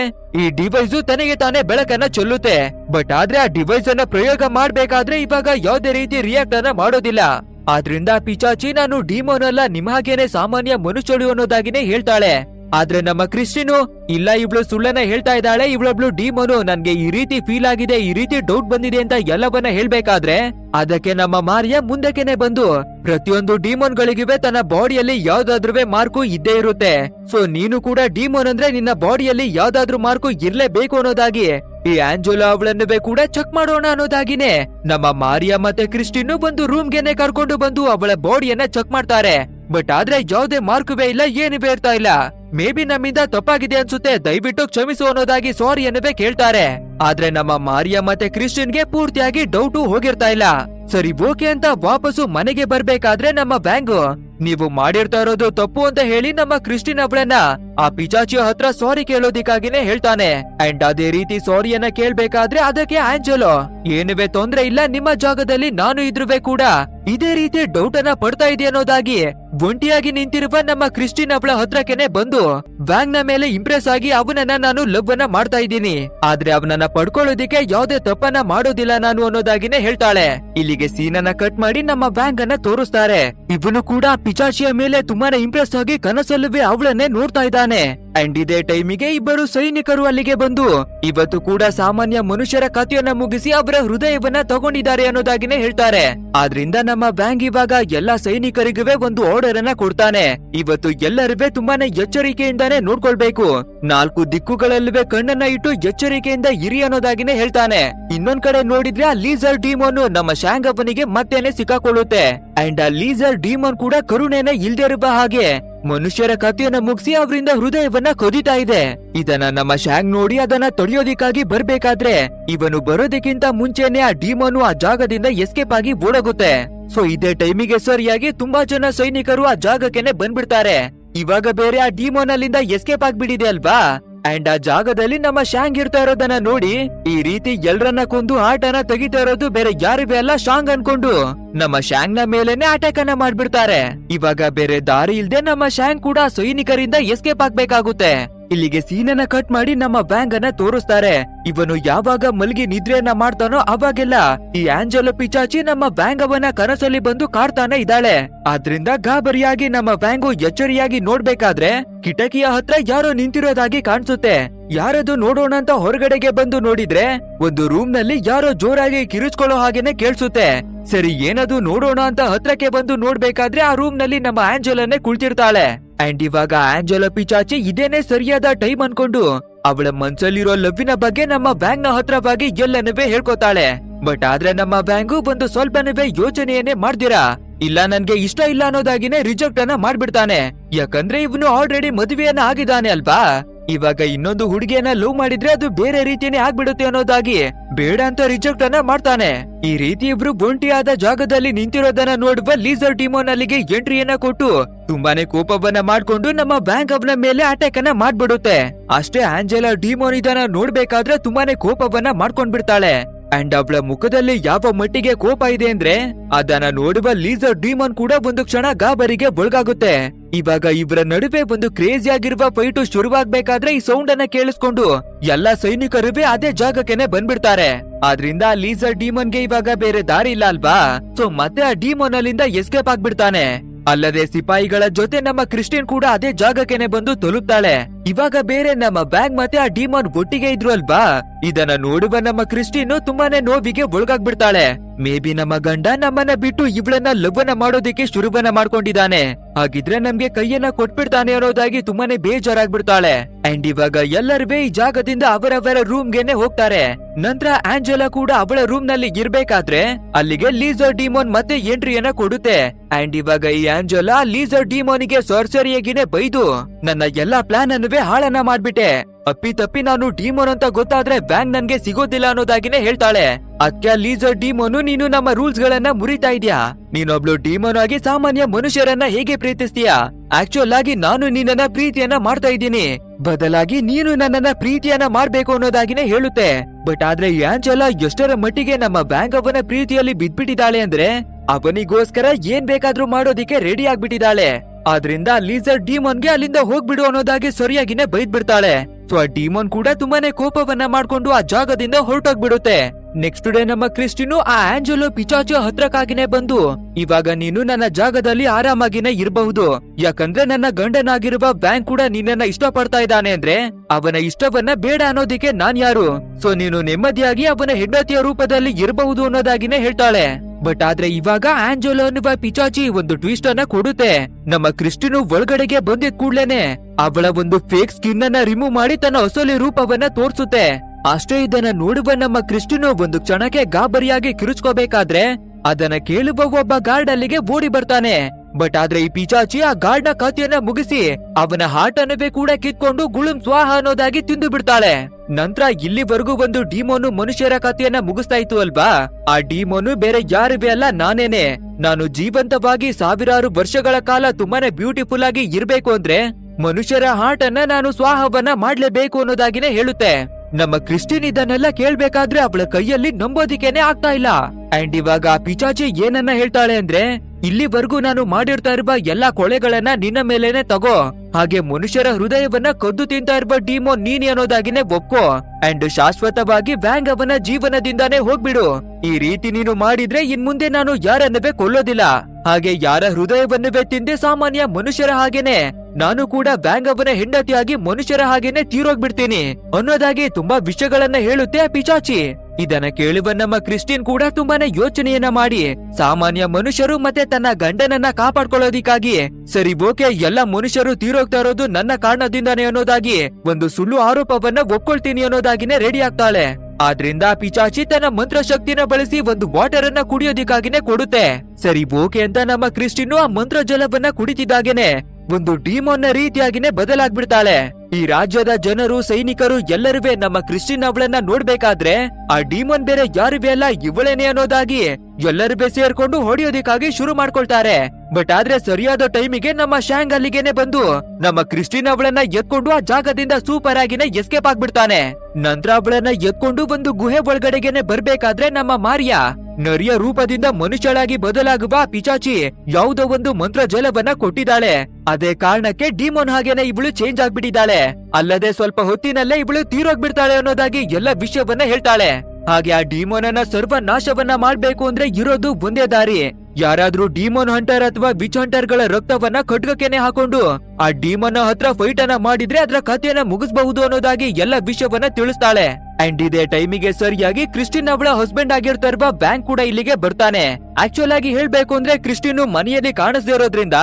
[SPEAKER 1] ಈ ಡಿವೈಸ್ ತನಗೆ ತಾನೇ ಬೆಳಕನ್ನ ಚೆಲ್ಲುತ್ತೆ. ಬಟ್ ಆದ್ರೆ ಆ ಡಿವೈಸ್ ಅನ್ನ ಪ್ರಯೋಗ ಮಾಡ್ಬೇಕಾದ್ರೆ ಇವಾಗ ಯಾವ್ದೇ ರೀತಿ ರಿಯಾಕ್ಟ್ ಅನ್ನ ಮಾಡೋದಿಲ್ಲ. ಆದ್ರಿಂದ ಪಿಚಾಚಿ ನಾನು ಡಿಮೋನ್ ಅಲ್ಲ ನಿಮ್ ಹಾಗೇನೆ ಸಾಮಾನ್ಯ ಮನುಷ್ಯಳು ಅನ್ನೋದಾಗಿನೇ ಹೇಳ್ತಾಳೆ. ಆದ್ರೆ ನಮ್ಮ ಕ್ರಿಶ್ಚಿನು ಇಲ್ಲ, ಇವಳು ಸುಳ್ಳನ್ನ ಹೇಳ್ತಾ ಇದ್ದಾಳೆ, ಇವಳೊಬ್ಳು ಡಿಮೋನು, ನನ್ಗೆ ಈ ರೀತಿ ಫೀಲ್ ಆಗಿದೆ, ಈ ರೀತಿ ಡೌಟ್ ಬಂದಿದೆ ಅಂತ ಎಲ್ಲವನ್ನ ಹೇಳ್ಬೇಕಾದ್ರೆ ಅದಕ್ಕೆ ನಮ್ಮ ಮಾರಿಯ ಮುಂದಕ್ಕೆನೆ ಬಂದು ಪ್ರತಿಯೊಂದು ಡಿಮೋನ್ ಗಳಿಗಿವೆ ತನ್ನ ಬಾಡಿಯಲ್ಲಿ ಯಾವ್ದಾದ್ರೂ ಮಾರ್ಕು ಇದ್ದೇ ಇರುತ್ತೆ. ಸೊ ನೀನು ಕೂಡ ಡಿಮೋನ್ ಅಂದ್ರೆ ನಿನ್ನ ಬಾಡಿಯಲ್ಲಿ ಯಾವ್ದಾದ್ರು ಮಾರ್ಕು ಇರ್ಲೇಬೇಕು ಅನ್ನೋದಾಗಿ, ಈ ಆಂಜೋಲಾ ಅವಳನ್ನುವೆ ಕೂಡ ಚೆಕ್ ಮಾಡೋಣ ಅನ್ನೋದಾಗಿನೇ ನಮ್ಮ ಮಾರಿಯಾ ಮತ್ತೆ ಕ್ರಿಸ್ಟಿನು ಬಂದು ರೂಮ್ಗೆನೆ ಕರ್ಕೊಂಡು ಬಂದು ಅವಳ ಬಾಡಿಯನ್ನ ಚೆಕ್ ಮಾಡ್ತಾರೆ. ಬಟ್ ಆದ್ರೆ ಯಾವ್ದೇ ಮಾರ್ಕುವೆ ಇಲ್ಲ ಏನು ಇರ್ತಾ ಇಲ್ಲ. ಮೇ ಬಿ ನಮ್ಮಿಂದ ತಪ್ಪಾಗಿದೆ ಅನ್ಸುತ್ತೆ, ದಯವಿಟ್ಟು ಕ್ಷಮಿಸು ಅನ್ನೋದಾಗಿ ಸಾರಿ ಅನ್ನುವೆ ಕೇಳ್ತಾರೆ. ಆದ್ರೆ ನಮ್ಮ ಮಾರಿಯಾ ಮತ್ತೆ ಕ್ರಿಸ್ಟಿನ್ಗೆ ಪೂರ್ತಿಯಾಗಿ ಡೌಟು ಹೋಗಿರ್ತಾ ಇಲ್ಲ. ಸರಿ, ಓಕೆ ಅಂತ ವಾಪಸ್ಸು ಮನೆಗೆ ಬರ್ಬೇಕಾದ್ರೆ ನಮ್ಮ ಬ್ಯಾಂಗು ನೀವು ಮಾಡಿರ್ತಾ ಇರೋದು ತಪ್ಪು ಅಂತ ಹೇಳಿ ನಮ್ಮ ಕ್ರಿಸ್ಟಿನ್ ಅವಳನ್ನ ಆ ಪಿಚಾಚಿಯ ಹತ್ರ ಸಾರಿ ಕೇಳೋದಿಕ್ಕಾಗಿನೇ ಹೇಳ್ತಾನೆ. ಅಂಡ್ ಅದೇ ರೀತಿ ಸಾರಿಯನ್ನ ಕೇಳ್ಬೇಕಾದ್ರೆ ಅದಕ್ಕೆ ಆಂಜಲೋ. ಏನುವೆ ತೊಂದ್ರೆ ಇಲ್ಲ, ನಿಮ್ಮ ಜಾಗದಲ್ಲಿ ನಾನು ಇದ್ರುವೆ ಕೂಡ. ಇದೇ ರೀತಿ ಡೌಟ್ ಅನ್ನ ಪಡ್ತಾ ಇದೆ ಅನ್ನೋದಾಗಿ ಒಂಟಿಯಾಗಿ ನಿಂತಿರುವ ನಮ್ಮ ಕ್ರಿಸ್ಟಿನ್ ಅವಳ ಹತ್ರಕ್ಕೆನೆ ಬಂದು ವ್ಯಾಂಗ್ನ ಮೇಲೆ ಇಂಪ್ರೆಸ್ ಆಗಿ ಅವನನ್ನ ನಾನು ಲವ್ ಅನ್ನ ಮಾಡ್ತಾ ಇದ್ದೀನಿ. ಆದ್ರೆ ಅವನನ್ನ ಪಡ್ಕೊಳ್ಳೋದಿಕ್ಕೆ ಯಾವ್ದೇ ತಪ್ಪನ್ನ ಮಾಡೋದಿಲ್ಲ ನಾನು ಅನ್ನೋದಾಗಿನೇ ಹೇಳ್ತಾಳೆ. ಇಲ್ಲಿಗೆ ಸೀನ್ ಅನ್ನ ಕಟ್ ಮಾಡಿ ನಮ್ಮ ವ್ಯಾಂಗ್ ಅನ್ನ ತೋರಿಸ್ತಾರೆ. ಇವನು ಕೂಡ ಪಿಚಾಚಿಯ ಮೇಲೆ ತುಂಬಾನೇ ಇಂಪ್ರೆಸ್ ಆಗಿ ಕನಸಲ್ಲವೇ ಅವಳನ್ನೇ ನೋಡ್ತಾ ಇದ್ದಾನೆ. ಅಂಡ್ ಇದೇ ಟೈಮಿಗೆ ಇಬ್ಬರು ಸೈನಿಕರು ಅಲ್ಲಿಗೆ ಬಂದು, ಇವತ್ತು ಕೂಡ ಸಾಮಾನ್ಯ ಮನುಷ್ಯರ ಕಥೆಯನ್ನ ಮುಗಿಸಿ ಅವರ ಹೃದಯವನ್ನ ತಗೊಂಡಿದ್ದಾರೆ ಅನ್ನೋದಾಗಿನೇ ಹೇಳ್ತಾರೆ. ಆದ್ರಿಂದ ನಮ್ಮ ಬ್ಯಾಂಕ್ ಇವಾಗ ಎಲ್ಲಾ ಸೈನಿಕರಿಗೂ ಒಂದು ಆರ್ಡರ್ ಅನ್ನ ಕೊಡ್ತಾನೆ. ಇವತ್ತು ಎಲ್ಲರಿವೆ ತುಂಬಾನೇ ಎಚ್ಚರಿಕೆಯಿಂದಾನೇ ನೋಡ್ಕೊಳ್ಬೇಕು. ನಾಲ್ಕು ದಿಕ್ಕುಗಳಲ್ಲೇ ಕಣ್ಣನ್ನ ಇಟ್ಟು ಎಚ್ಚರಿಕೆಯಿಂದ ಇರಿ ಅನ್ನೋದಾಗಿನೇ ಹೇಳ್ತಾನೆ. ಇನ್ನೊಂದ್ ಕಡೆ ನೋಡಿದ್ರೆ ಆ ಲೀಸರ್ ಡೀಮೋನ್ ನಮ್ಮ ಶಾಂಗ್ ಅವನಿಗೆ ಮತ್ತೇನೆ ಸಿಕ್ಕಾಕೊಳ್ಳುತ್ತೆ. ಅಂಡ್ ಆ ಲೀಸರ್ ಡೀಮೋನ್ ಕೂಡ ಕರುಣೆನೆ ಇಲ್ದೇ ಇರುವ ಹಾಗೆ. ಮನುಷ್ಯರ ಕಥೆಯನ್ನ ಮುಗಿಸಿ ಅವರಿಂದ ಹೃದಯವನ್ನ ಕೊದಿತಾ ಇದೆ. ಇದನ್ನ ನಮ್ಮ ಶಾಂಗ್ ನೋಡಿ ಅದನ್ನ ತೊಳೆಯೋದಿಕ್ಕಾಗಿ ಬರ್ಬೇಕಾದ್ರೆ ಇವನು ಬರೋದಕ್ಕಿಂತ ಮುಂಚೆನೆ ಆ ಡೀಮೋನು ಆ ಜಾಗದಿಂದ ಎಸ್ಕೇಪ್ ಆಗಿ ಓಡೋಗುತ್ತೆ. ಸೊ ಇದೇ ಟೈಮಿಗೆ ಸರಿಯಾಗಿ ತುಂಬಾ ಜನ ಸೈನಿಕರು ಆ ಜಾಗಕ್ಕೆನೆ ಬಂದ್ಬಿಡ್ತಾರೆ. ಇವಾಗ ಬೇರೆ ಆ ಡೀಮೋನ್ ಅಲ್ಲಿಂದ ಎಸ್ಕೇಪ್ ಆಗ್ಬಿಟ್ಟಿದೆ ಅಲ್ವಾ? ಅಂಡ್ ಆ ಜಾಗದಲ್ಲಿ ನಮ್ಮ ಶಾಂಗ್ ಇರ್ತಾ ಇರೋದನ್ನ ನೋಡಿ ಈ ರೀತಿ ಎಲ್ರನ್ನ ಕೊಂದು ಆಟನ ತೆಗಿತಾ ಇರೋದು ಬೇರೆ ಯಾರಿವೆ ಅಲ್ಲ ಶಾಂಗ್ ಅನ್ಕೊಂಡು. ನಮ್ಮ ಶಾಂಗ್ನ ಮೇಲೆನೆ ಅಟ್ಯಾಕ್ ಅನ್ನ ಮಾಡ್ಬಿಡ್ತಾರೆ. ಇವಾಗ ಬೇರೆ ದಾರಿ ಇಲ್ದೆ ನಮ್ಮ ಶಾಂಗ್ ಕೂಡ ಸೈನಿಕರಿಂದ ಎಸ್ಕೇಪ್ ಆಗ್ಬೇಕಾಗುತ್ತೆ. ಇಲ್ಲಿಗೆ ಸೀನನ್ನ ಕಟ್ ಮಾಡಿ ನಮ್ಮ ವ್ಯಾಂಗ್ ಅನ್ನ ತೋರಿಸ್ತಾರೆ. ಇವನು ಯಾವಾಗ ಮಲ್ಗಿ ನಿದ್ರೆಯನ್ನ ಮಾಡ್ತಾನೋ ಅವಾಗೆಲ್ಲ ಈ ಆಂಜಲೋ ಪಿಚಾಚಿ ನಮ್ಮ ವ್ಯಾಂಗ್ ಅವನ ಕನಸಲ್ಲಿ ಬಂದು ಕಾಡ್ತಾನೆ ಇದ್ದಾಳೆ. ಆದ್ರಿಂದ ಗಾಬರಿಯಾಗಿ ನಮ್ಮ ವ್ಯಾಂಗು ಎಚ್ಚರಿಯಾಗಿ ನೋಡ್ಬೇಕಾದ್ರೆ ಕಿಟಕಿಯ ಹತ್ರ ಯಾರೋ ನಿಂತಿರೋದಾಗಿ ಕಾಣಿಸುತ್ತೆ. ಯಾರದು ನೋಡೋಣ ಅಂತ ಹೊರಗಡೆಗೆ ಬಂದು ನೋಡಿದ್ರೆ ಒಂದು ರೂಮ್ನಲ್ಲಿ ಯಾರೋ ಜೋರಾಗಿ ಕಿರುಚ್ಕೊಳ್ಳೋ ಹಾಗೇನೆ ಕೇಳಿಸುತ್ತೆ. ಸರಿ, ಏನದು ನೋಡೋಣ ಅಂತ ಹತ್ರಕ್ಕೆ ಬಂದು ನೋಡ್ಬೇಕಾದ್ರೆ ಆ ರೂಮ್ನಲ್ಲಿ ನಮ್ಮ ಆಂಜಲನ್ನೇ ಕುಳಿತಿರ್ತಾಳೆ. ಅಂಡ್ ಇವಾಗ ಆಂಜಲೋ ಪಿಚಾಚಿ ಇದೇನೆ ಸರಿಯಾದ ಟೈಮ್ ಅನ್ಕೊಂಡು ಅವಳ ಮನ್ಸಲ್ಲಿರೋ ಲವ್ವಿನ ಬಗ್ಗೆ ನಮ್ಮ ಬ್ಯಾಂಕ್ನ ಹತ್ರವಾಗಿ ಎಲ್ಲನವೇ ಹೇಳ್ಕೊತಾಳೆ. ಬಟ್ ಆದ್ರೆ ನಮ್ಮ ಬ್ಯಾಂಕು ಬಂದು ಸ್ವಲ್ಪನವೇ ಯೋಚನೆಯನ್ನೇ ಮಾಡ್ದಿರಾ? ಇಲ್ಲ ನನ್ಗೆ ಇಷ್ಟ ಇಲ್ಲ ಅನ್ನೋದಾಗಿನೇ ರಿಜೆಕ್ಟ್ ಅನ್ನ ಮಾಡ್ಬಿಡ್ತಾನೆ. ಯಾಕಂದ್ರೆ ಇವನು ಆಲ್ರೆಡಿ ಮದುವೆಯನ್ನ ಆಗಿದ್ದಾನೆ ಅಲ್ವಾ? ಇವಾಗ ಇನ್ನೊಂದು ಹುಡುಗಿಯನ್ನ ಲವ್ ಮಾಡಿದ್ರೆ ಅದು ಬೇರೆ ರೀತಿನೇ ಆಗ್ಬಿಡುತ್ತೆ ಅನ್ನೋದಾಗಿ ಬೇಡ ಅಂತ ರಿಜೆಕ್ಟ್ ಅನ್ನ ಮಾಡ್ತಾನೆ. ಈ ರೀತಿ ಇಬ್ರು ಒಂಟಿಯಾದ ಜಾಗದಲ್ಲಿ ನಿಂತಿರೋದನ್ನ ನೋಡುವ ಲೀಸರ್ ಟಿಮೋನ್ ಅಲ್ಲಿಗೆ ಎಂಟ್ರಿಯನ್ನ ಕೊಟ್ಟು ತುಂಬಾನೇ ಕೋಪವನ್ನ ಮಾಡ್ಕೊಂಡು ನಮ್ಮ ಬ್ಯಾಂಕ್ ಅವನ ಮೇಲೆ ಅಟ್ಯಾಕ್ ಅನ್ನ ಮಾಡ್ಬಿಡುತ್ತೆ. ಅಷ್ಟೇ ಆಂಜೆಲಾ ಡಿಮೋನ್ ಇದನ್ನ ನೋಡ್ಬೇಕಾದ್ರೆ ತುಂಬಾನೇ ಕೋಪವನ್ನ ಮಾಡ್ಕೊಂಡ್ಬಿಡ್ತಾಳೆ. ಅಂಡ್ ಅವಳ ಮುಖದಲ್ಲಿ ಯಾವ ಮಟ್ಟಿಗೆ ಕೋಪ ಇದೆ ಅಂದ್ರೆ, ಅದನ್ನ ನೋಡುವ ಲೀಸರ್ ಡಿಮನ್ ಕೂಡ ಒಂದು ಕ್ಷಣ ಗಾಬರಿಗೆ ಒಳಗಾಗುತ್ತೆ. ಇವಾಗ ಇವರ ನಡುವೆ ಒಂದು ಕ್ರೇಜಿ ಆಗಿರುವ ಫೈಟು ಶುರುವಾಗ್ಬೇಕಾದ್ರೆ ಈ ಸೌಂಡ್ ಅನ್ನ ಕೇಳಿಸ್ಕೊಂಡು, ಎಲ್ಲಾ ಸೈನಿಕರುವೆ ಅದೇ ಜಾಗಕ್ಕೆನೆ ಬಂದ್ಬಿಡ್ತಾರೆ. ಆದ್ರಿಂದ ಲೀಸರ್ ಡಿಮನ್ಗೆ ಇವಾಗ ಬೇರೆ ದಾರಿ ಇಲ್ಲ ಅಲ್ವಾ? ಸೊ ಮತ್ತೆ ಆ ಡಿಮನ್ ಅಲ್ಲಿಂದ ಎಸ್ಕೇಪ್ ಆಗ್ಬಿಡ್ತಾನೆ. ಅಲ್ಲದೆ ಸಿಪಾಯಿಗಳ ಜೊತೆ ನಮ್ಮ ಕ್ರಿಸ್ಟಿನ್ ಕೂಡ ಅದೇ ಜಾಗಕ್ಕೆನೆ ಬಂದು ತಲುಪ್ತಾಳೆ. ಇವಾಗ ಬೇರೆ ನಮ್ಮ ಬ್ಯಾಗ್ ಮತ್ತೆ ಆ ಡಿಮಾನ್ ಒಟ್ಟಿಗೆ ಇದ್ರು ಅಲ್ವಾ? ಇದನ್ನ ನೋಡುವ ನಮ್ಮ ಕ್ರಿಸ್ಟಿನು ತುಂಬಾನೇ ನೋವಿಗೆ ಒಳಗಾಗ್ಬಿಡ್ತಾಳೆ. ಮೇ ಬಿ ನಮ್ಮ ಗಂಡ ನಮ್ಮನ್ನ ಬಿಟ್ಟು ಇವಳನ್ನ ಲವನ ಮಾಡೋದಿಕ್ಕೆ ಶುರುವನ್ನ ಮಾಡ್ಕೊಂಡಿದ್ದಾನೆ. ಹಾಗಿದ್ರೆ ನಮ್ಗೆ ಕೈಯನ್ನ ಕೊಟ್ಬಿಡ್ತಾನೆ ಅನ್ನೋದಾಗಿ ತುಂಬಾನೇ ಬೇಜಾರಾಗ್ಬಿಡ್ತಾಳೆ. ಅಂಡ್ ಇವಾಗ ಎಲ್ಲರೂ ಈ ಜಾಗದಿಂದ ಅವರವರ ರೂಮ್ಗೆನೆ ಹೋಗ್ತಾರೆ. ನಂತರ ಆಂಜೆಲಾ ಕೂಡ ಅವಳ ರೂಮ್ನಲ್ಲಿ ಇರ್ಬೇಕಾದ್ರೆ ಅಲ್ಲಿಗೆ ಲೀಸರ್ ಡಿಮೋನ್ ಮತ್ತೆ ಎಂಟ್ರಿಯನ್ನ ಕೊಡುತ್ತೆ. ಅಂಡ್ ಇವಾಗ ಈ ಆಂಜೆಲಾ ಲೀಸರ್ ಡಿಮೋನಿಗೆ ಸೊರ್ಸರಿಯಾಗಿನೇ ಬೈದು, ನನ್ನ ಎಲ್ಲಾ ಪ್ಲಾನ್ ಅನ್ನುವೆ ಹಾಳನ್ನ ಮಾಡ್ಬಿಟ್ಟೆ. ಅಪ್ಪಿ ತಪ್ಪಿ ನಾನು ಡಿಮೋನ್ ಅಂತ ಗೊತ್ತಾದ್ರೆ ಬ್ಯಾಂಕ್ ನನ್ಗೆ ಸಿಗೋದಿಲ್ಲ ಅನ್ನೋದಾಗಿನೇ ಹೇಳ್ತಾಳೆ. ಅದ್ಕೆ ಆ ಲೀಸರ್ ಡಿಮೋನು ನೀನು ನಮ್ಮ ರೂಲ್ಸ್ ಗಳನ್ನ ಮುರಿತಾ ಇದ್ಯಾ? ನೀನೊಬ್ಳು ಡಿಮೋನ್ ಆಗಿ ಸಾಮಾನ್ಯ ಮನುಷ್ಯರನ್ನ ಹೇಗೆ ಪ್ರೀತಿಸ್ತೀಯಾ? ಆಕ್ಚುಲ್ ಆಗಿ ನಾನು ನಿನ್ನನ್ನ ಪ್ರೀತಿಯನ್ನ ಮಾಡ್ತಾ ಇದ್ದೀನಿ. ಬದಲಾಗಿ ನೀನು ನನ್ನನ್ನ ಪ್ರೀತಿಯನ್ನ ಮಾಡ್ಬೇಕು ಅನ್ನೋದಾಗಿನೇ ಹೇಳುತ್ತೆ. ಬಟ್ ಆದ್ರೆ ಈ ಎಷ್ಟರ ಮಟ್ಟಿಗೆ ನಮ್ಮ ಬ್ಯಾಂಕ್ ಅವನ ಪ್ರೀತಿಯಲ್ಲಿ ಬಿದ್ಬಿಟ್ಟಿದ್ದಾಳೆ ಅಂದ್ರೆ, ಅವನಿಗೋಸ್ಕರ ಏನ್ ಬೇಕಾದ್ರೂ ಮಾಡೋದಿಕ್ಕೆ ರೆಡಿ ಆಗ್ಬಿಟ್ಟಿದ್ದಾಳೆ. ಆದ್ರಿಂದ ಲೀಸರ್ ಡೀಮೋನ್ಗೆ ಅಲ್ಲಿಂದ ಹೋಗ್ಬಿಡು ಅನ್ನೋದಾಗಿ ಸರಿಯಾಗಿನೇ ಬೈದ್ ಬಿಡ್ತಾಳೆ ಸೊ, ಆ ಡಿಮೋನ್ ಕೂಡ ತುಂಬಾನೇ ಕೋಪವನ್ನ ಮಾಡ್ಕೊಂಡು ಆ ಜಾಗದಿಂದ ಹೊರಟೋಗ್ಬಿಡುತ್ತೆ. ನೆಕ್ಸ್ಟ್ ಡೇ ನಮ್ಮ ಕ್ರಿಸ್ಟಿನು ಆ ಆಂಜಲೋ ಪಿಚಾಚೋ ಹತ್ರಕ್ಕಾಗಿನೇ ಬಂದು, ಇವಾಗ ನೀನು ನನ್ನ ಜಾಗದಲ್ಲಿ ಆರಾಮಾಗಿನೇ ಇರಬಹುದು. ಯಾಕಂದ್ರೆ ನನ್ನ ಗಂಡನಾಗಿರುವ ಬ್ಯಾಂಕ್ ಕೂಡ ನಿನ್ನನ್ನ ಇಷ್ಟಪಡ್ತಾ ಇದ್ದಾನೆ ಅಂದ್ರೆ, ಅವನ ಇಷ್ಟವನ್ನ ಬೇಡ ಅನ್ನೋದಿಕ್ಕೆ ನಾನ್ ಯಾರು? ಸೊ, ನೀನು ನೆಮ್ಮದಿಯಾಗಿ ಅವನ ಹೆಂಡತಿಯ ರೂಪದಲ್ಲಿ ಇರಬಹುದು ಅನ್ನೋದಾಗಿನೇ ಹೇಳ್ತಾಳೆ. ಬಟ್ ಆದ್ರೆ ಇವಾಗ ಆಂಜೋಲೋ ಅನ್ನುವ ಪಿಚಾಚಿ ಒಂದು ಟ್ವಿಸ್ಟ್ ಅನ್ನ ಕೊಡುತ್ತೆ. ನಮ್ಮ ಕ್ರಿಸ್ಟಿನು ಒಳಗಡೆಗೆ ಬಂದಿದ್ ಕೂಡ್ಲೇನೆ. ಅವಳ ಒಂದು ಫೇಕ್ ಸ್ಕಿನ್ ಅನ್ನ ರಿಮೂವ್ ಮಾಡಿ ತನ್ನ ಅಸಲಿ ರೂಪವನ್ನ ತೋರ್ಸುತ್ತೆ. ಅಷ್ಟೇ ಇದನ್ನ ನೋಡುವ ನಮ್ಮ ಕ್ರಿಸ್ಟಿನು ಒಂದು ಕ್ಷಣಕ್ಕೆ ಗಾಬರಿಯಾಗಿ ಕಿರುಚ್ಕೋಬೇಕಾದ್ರೆ, ಅದನ್ನ ಕೇಳುವ ಒಬ್ಬ ಗಾರ್ಡ್ ಅಲ್ಲಿಗೆ ಓಡಿ ಬರ್ತಾನೆ. ಬಟ್ ಆದ್ರೆ ಈ ಪಿಚಾಚಿ ಆ ಗಾರ್ಡ್ನ ಕಥೆಯನ್ನ ಮುಗಿಸಿ, ಅವನ ಹಾರ್ಟ್ ಅನ್ನವೇ ಕೂಡ ಕಿತ್ಕೊಂಡು ಗುಳುಂ ಸ್ವಾಹ ಅನ್ನೋದಾಗಿ ತಿಂದು ಬಿಡ್ತಾಳೆ. ನಂತರ ಇಲ್ಲಿವರೆಗೂ ಒಂದು ಡಿಮೋನು ಮನುಷ್ಯರ ಕಥೆಯನ್ನ ಮುಗಿಸ್ತಾ ಇತ್ತು ಅಲ್ವಾ? ಆ ಡಿಮೋನು ಬೇರೆ ಯಾರಿವೆ ಅಲ್ಲ ನಾನೇನೆ. ನಾನು ಜೀವಂತವಾಗಿ ಸಾವಿರಾರು ವರ್ಷಗಳ ಕಾಲ ತುಂಬಾನೇ ಬ್ಯೂಟಿಫುಲ್ ಆಗಿ ಇರ್ಬೇಕು ಅಂದ್ರೆ, ಮನುಷ್ಯರ ಹಾರ್ಟ್ ಅನ್ನ ನಾನು ಸ್ವಾಹವನ್ನ ಮಾಡ್ಲೇಬೇಕು ಅನ್ನೋದಾಗಿನೇ ಹೇಳುತ್ತೆ. ನಮ್ಮ ಕ್ರಿಸ್ಟಿನ್ ಇದನ್ನೆಲ್ಲ ಕೇಳ್ಬೇಕಾದ್ರೆ ಅವಳ ಕೈಯಲ್ಲಿ ನಂಬೋದಿಕ್ಕೇನೆ ಆಗ್ತಾ ಇಲ್ಲ. ಅಂಡ್ ಇವಾಗ ಪಿಚಾಚಿ ಏನನ್ನ ಹೇಳ್ತಾಳೆ ಅಂದ್ರೆ ಇಲ್ಲಿವರೆಗೂ ನಾನು ಮಾಡಿರ್ತಾ ಇರುವ ಎಲ್ಲಾ ಕೊಳೆಗಳನ್ನ ನಿನ್ನ ಮೇಲೇನೆ ತಗೋ. ಹಾಗೆ ಮನುಷ್ಯರ ಹೃದಯವನ್ನ ಕದ್ದು ತಿಂತಾ ಇರುವ ಡಿಮೋ ನೀನ್ ಅನ್ನೋದಾಗಿನೇ ಒಪ್ಕೋ. ಅಂಡ್ ಶಾಶ್ವತವಾಗಿ ವ್ಯಾಂಗ್ ಅವನ ಜೀವನದಿಂದಾನೇ ಹೋಗ್ಬಿಡು. ಈ ರೀತಿ ನೀನು ಮಾಡಿದ್ರೆ ಇನ್ ಮುಂದೆ ನಾನು ಯಾರನ್ನವೇ ಕೊಲ್ಲೋದಿಲ್ಲ. ಹಾಗೆ ಯಾರ ಹೃದಯವನ್ನವೇ ತಿಂದೆ ಸಾಮಾನ್ಯ ಮನುಷ್ಯರ ಹಾಗೇನೆ. ನಾನು ಕೂಡ ವ್ಯಾಂಗ್ ಅವನ ಹೆಂಡತಿಯಾಗಿ ಮನುಷ್ಯರ ಹಾಗೇನೆ ತೀರೋಗ್ಬಿಡ್ತೀನಿ. ಅನ್ನೋದಾಗಿ ತುಂಬಾ ವಿಷಯಗಳನ್ನ ಹೇಳುತ್ತೆ ಪಿಚಾಚಿ ಇದನ್ನ ಕೇಳುವ ನಮ್ಮ ಕ್ರಿಸ್ಟಿನ್ ಕೂಡ ತುಂಬಾನೇ ಯೋಚನೆಯನ್ನ ಮಾಡಿ ಸಾಮಾನ್ಯ ಮನುಷ್ಯರು ಮತ್ತೆ ತನ್ನ ಗಂಡನನ್ನ ಕಾಪಾಡ್ಕೊಳ್ಳೋದಿಕ್ಕಾಗಿ ಸರಿ, ಓಕೆ, ಎಲ್ಲ ಮನುಷ್ಯರು ತೀರೋಗ್ತಾ ಇರೋದು ನನ್ನ ಕಾರಣದಿಂದಾನೆ ಅನ್ನೋದಾಗಿ ಒಂದು ಸುಳ್ಳು ಆರೋಪವನ್ನ ಒಪ್ಕೊಳ್ತೀನಿ ಅನ್ನೋದಾಗಿನೇ ರೆಡಿ ಆಗ್ತಾಳೆ. ಆದ್ರಿಂದ ಪಿಚಾಚಿ ತನ್ನ ಮಂತ್ರ ಶಕ್ತಿನ ಬಳಸಿ ಒಂದು ವಾಟರ್ ಅನ್ನ ಕುಡಿಯೋದಿಕ್ಕಾಗಿನೇ ಕೊಡುತ್ತೆ. ಸರಿ, ಓಕೆ ಅಂತ ನಮ್ಮ ಕ್ರಿಸ್ಟಿನ್ ಆ ಮಂತ್ರ ಜಲವನ್ನ ಕುಡಿತಿದ್ದಾಗೇನೆ. ಒಂದು ಡಿಮೋನ್ನ ರೀತಿಯಾಗಿನೇ ಬದಲಾಗ್ಬಿಡ್ತಾಳೆ. ಈ ರಾಜ್ಯದ ಜನರು, ಸೈನಿಕರು ಎಲ್ಲರೂ ನಮ್ಮ ಕ್ರಿಸ್ಟಿನ್ ಅವಳನ್ನ ನೋಡ್ಬೇಕಾದ್ರೆ ಆ ಡಿಮೋನ್ ಬೇರೆ ಯಾರಿವೆ ಅಲ್ಲ ಇವಳೇನೆ ಅನ್ನೋದಾಗಿ ಎಲ್ಲರೂ ಸೇರ್ಕೊಂಡು ಹೊಡೆಯೋದಿಕ್ಕಾಗಿ ಶುರು ಮಾಡ್ಕೊಳ್ತಾರೆ. ಬಟ್ ಆದ್ರೆ ಸರಿಯಾದ ಟೈಮಿಗೆ ನಮ್ಮ ಶಾಂಗ್ ಅಲ್ಲಿಗೆನೆ ಬಂದು. ನಮ್ಮ ಕ್ರಿಸ್ಟಿನ್ ಅವಳನ್ನ ಎತ್ಕೊಂಡು ಆ ಜಾಗದಿಂದ ಸೂಪರ್ ಆಗಿನ ಎಸ್ಕೇಪ್ ಆಗ್ಬಿಡ್ತಾನೆ. ನಂತರ ಅವಳನ್ನ ಎತ್ಕೊಂಡು ಒಂದು ಗುಹೆ ಒಳಗಡೆಗೆನೆ ಬರ್ಬೇಕಾದ್ರೆ ನಮ್ಮ ಮಾರಿಯಾ. ನರಿಯ ರೂಪದಿಂದ ಮನುಷ್ಯಳಾಗಿ ಬದಲಾಗುವ ಪಿಚಾಚಿ ಯಾವುದೋ ಒಂದು ಮಂತ್ರ ಜಲವನ್ನ ಕೊಟ್ಟಿದ್ದಾಳೆ. ಅದೇ ಕಾರಣಕ್ಕೆ ಡಿಮೋನ್ ಹಾಗೇನೆ ಇವಳು ಚೇಂಜ್ ಆಗ್ಬಿಟ್ಟಿದ್ದಾಳೆ. ಅಲ್ಲದೆ ಸ್ವಲ್ಪ ಹೊತ್ತಿನಲ್ಲೇ ಇವಳು ತೀರೋಗ್ಬಿಡ್ತಾಳೆ ಅನ್ನೋದಾಗಿ ಎಲ್ಲ ವಿಷಯವನ್ನ ಹೇಳ್ತಾಳೆ. ಹಾಗೆ ಆ ಡಿಮೋನ್ ಸರ್ವ ಸರ್ವನಾಶವನ್ನ ಮಾಡ್ಬೇಕು ಅಂದ್ರೆ ಇರೋದು ಒಂದೇ ದಾರಿ. ಯಾರಾದ್ರೂ ಡಿಮೋನ್ ಹಂಟರ್ ಅಥವಾ ವಿಚ್ ಹಂಟರ್ಗಳ ರಕ್ತವನ್ನ ಖಡ್ಗಕ್ಕೆನೆ ಹಾಕೊಂಡು ಆ ಡಿಮೋನ್ ಹತ್ರ ಫೈಟ್ ಅನ್ನ ಮಾಡಿದ್ರೆ ಅದರ ಕಥೆಯನ್ನ ಮುಗಿಸಬಹುದು ಅನ್ನೋದಾಗಿ ಎಲ್ಲ ವಿಷಯವನ್ನ ತಿಳಿಸ್ತಾಳೆ. ಅಂಡ್ ಇದೇ ಟೈಮಿಗೆ ಸರಿಯಾಗಿ ಕ್ರಿಸ್ಟಿನ್ ಅವಳ ಹಸ್ಬೆಂಡ್ ಆಗಿರ್ತಾರ ಬ್ಯಾಂಕ್ ಕೂಡ ಇಲ್ಲಿಗೆ ಬರ್ತಾನೆ. ಆಕ್ಚುಲ್ ಆಗಿ ಹೇಳ್ಬೇಕು ಅಂದ್ರೆ ಕ್ರಿಸ್ಟಿನ್ ಮನೆಯಲ್ಲಿ ಕಾಣಿಸ್ದೇ ಇರೋದ್ರಿಂದ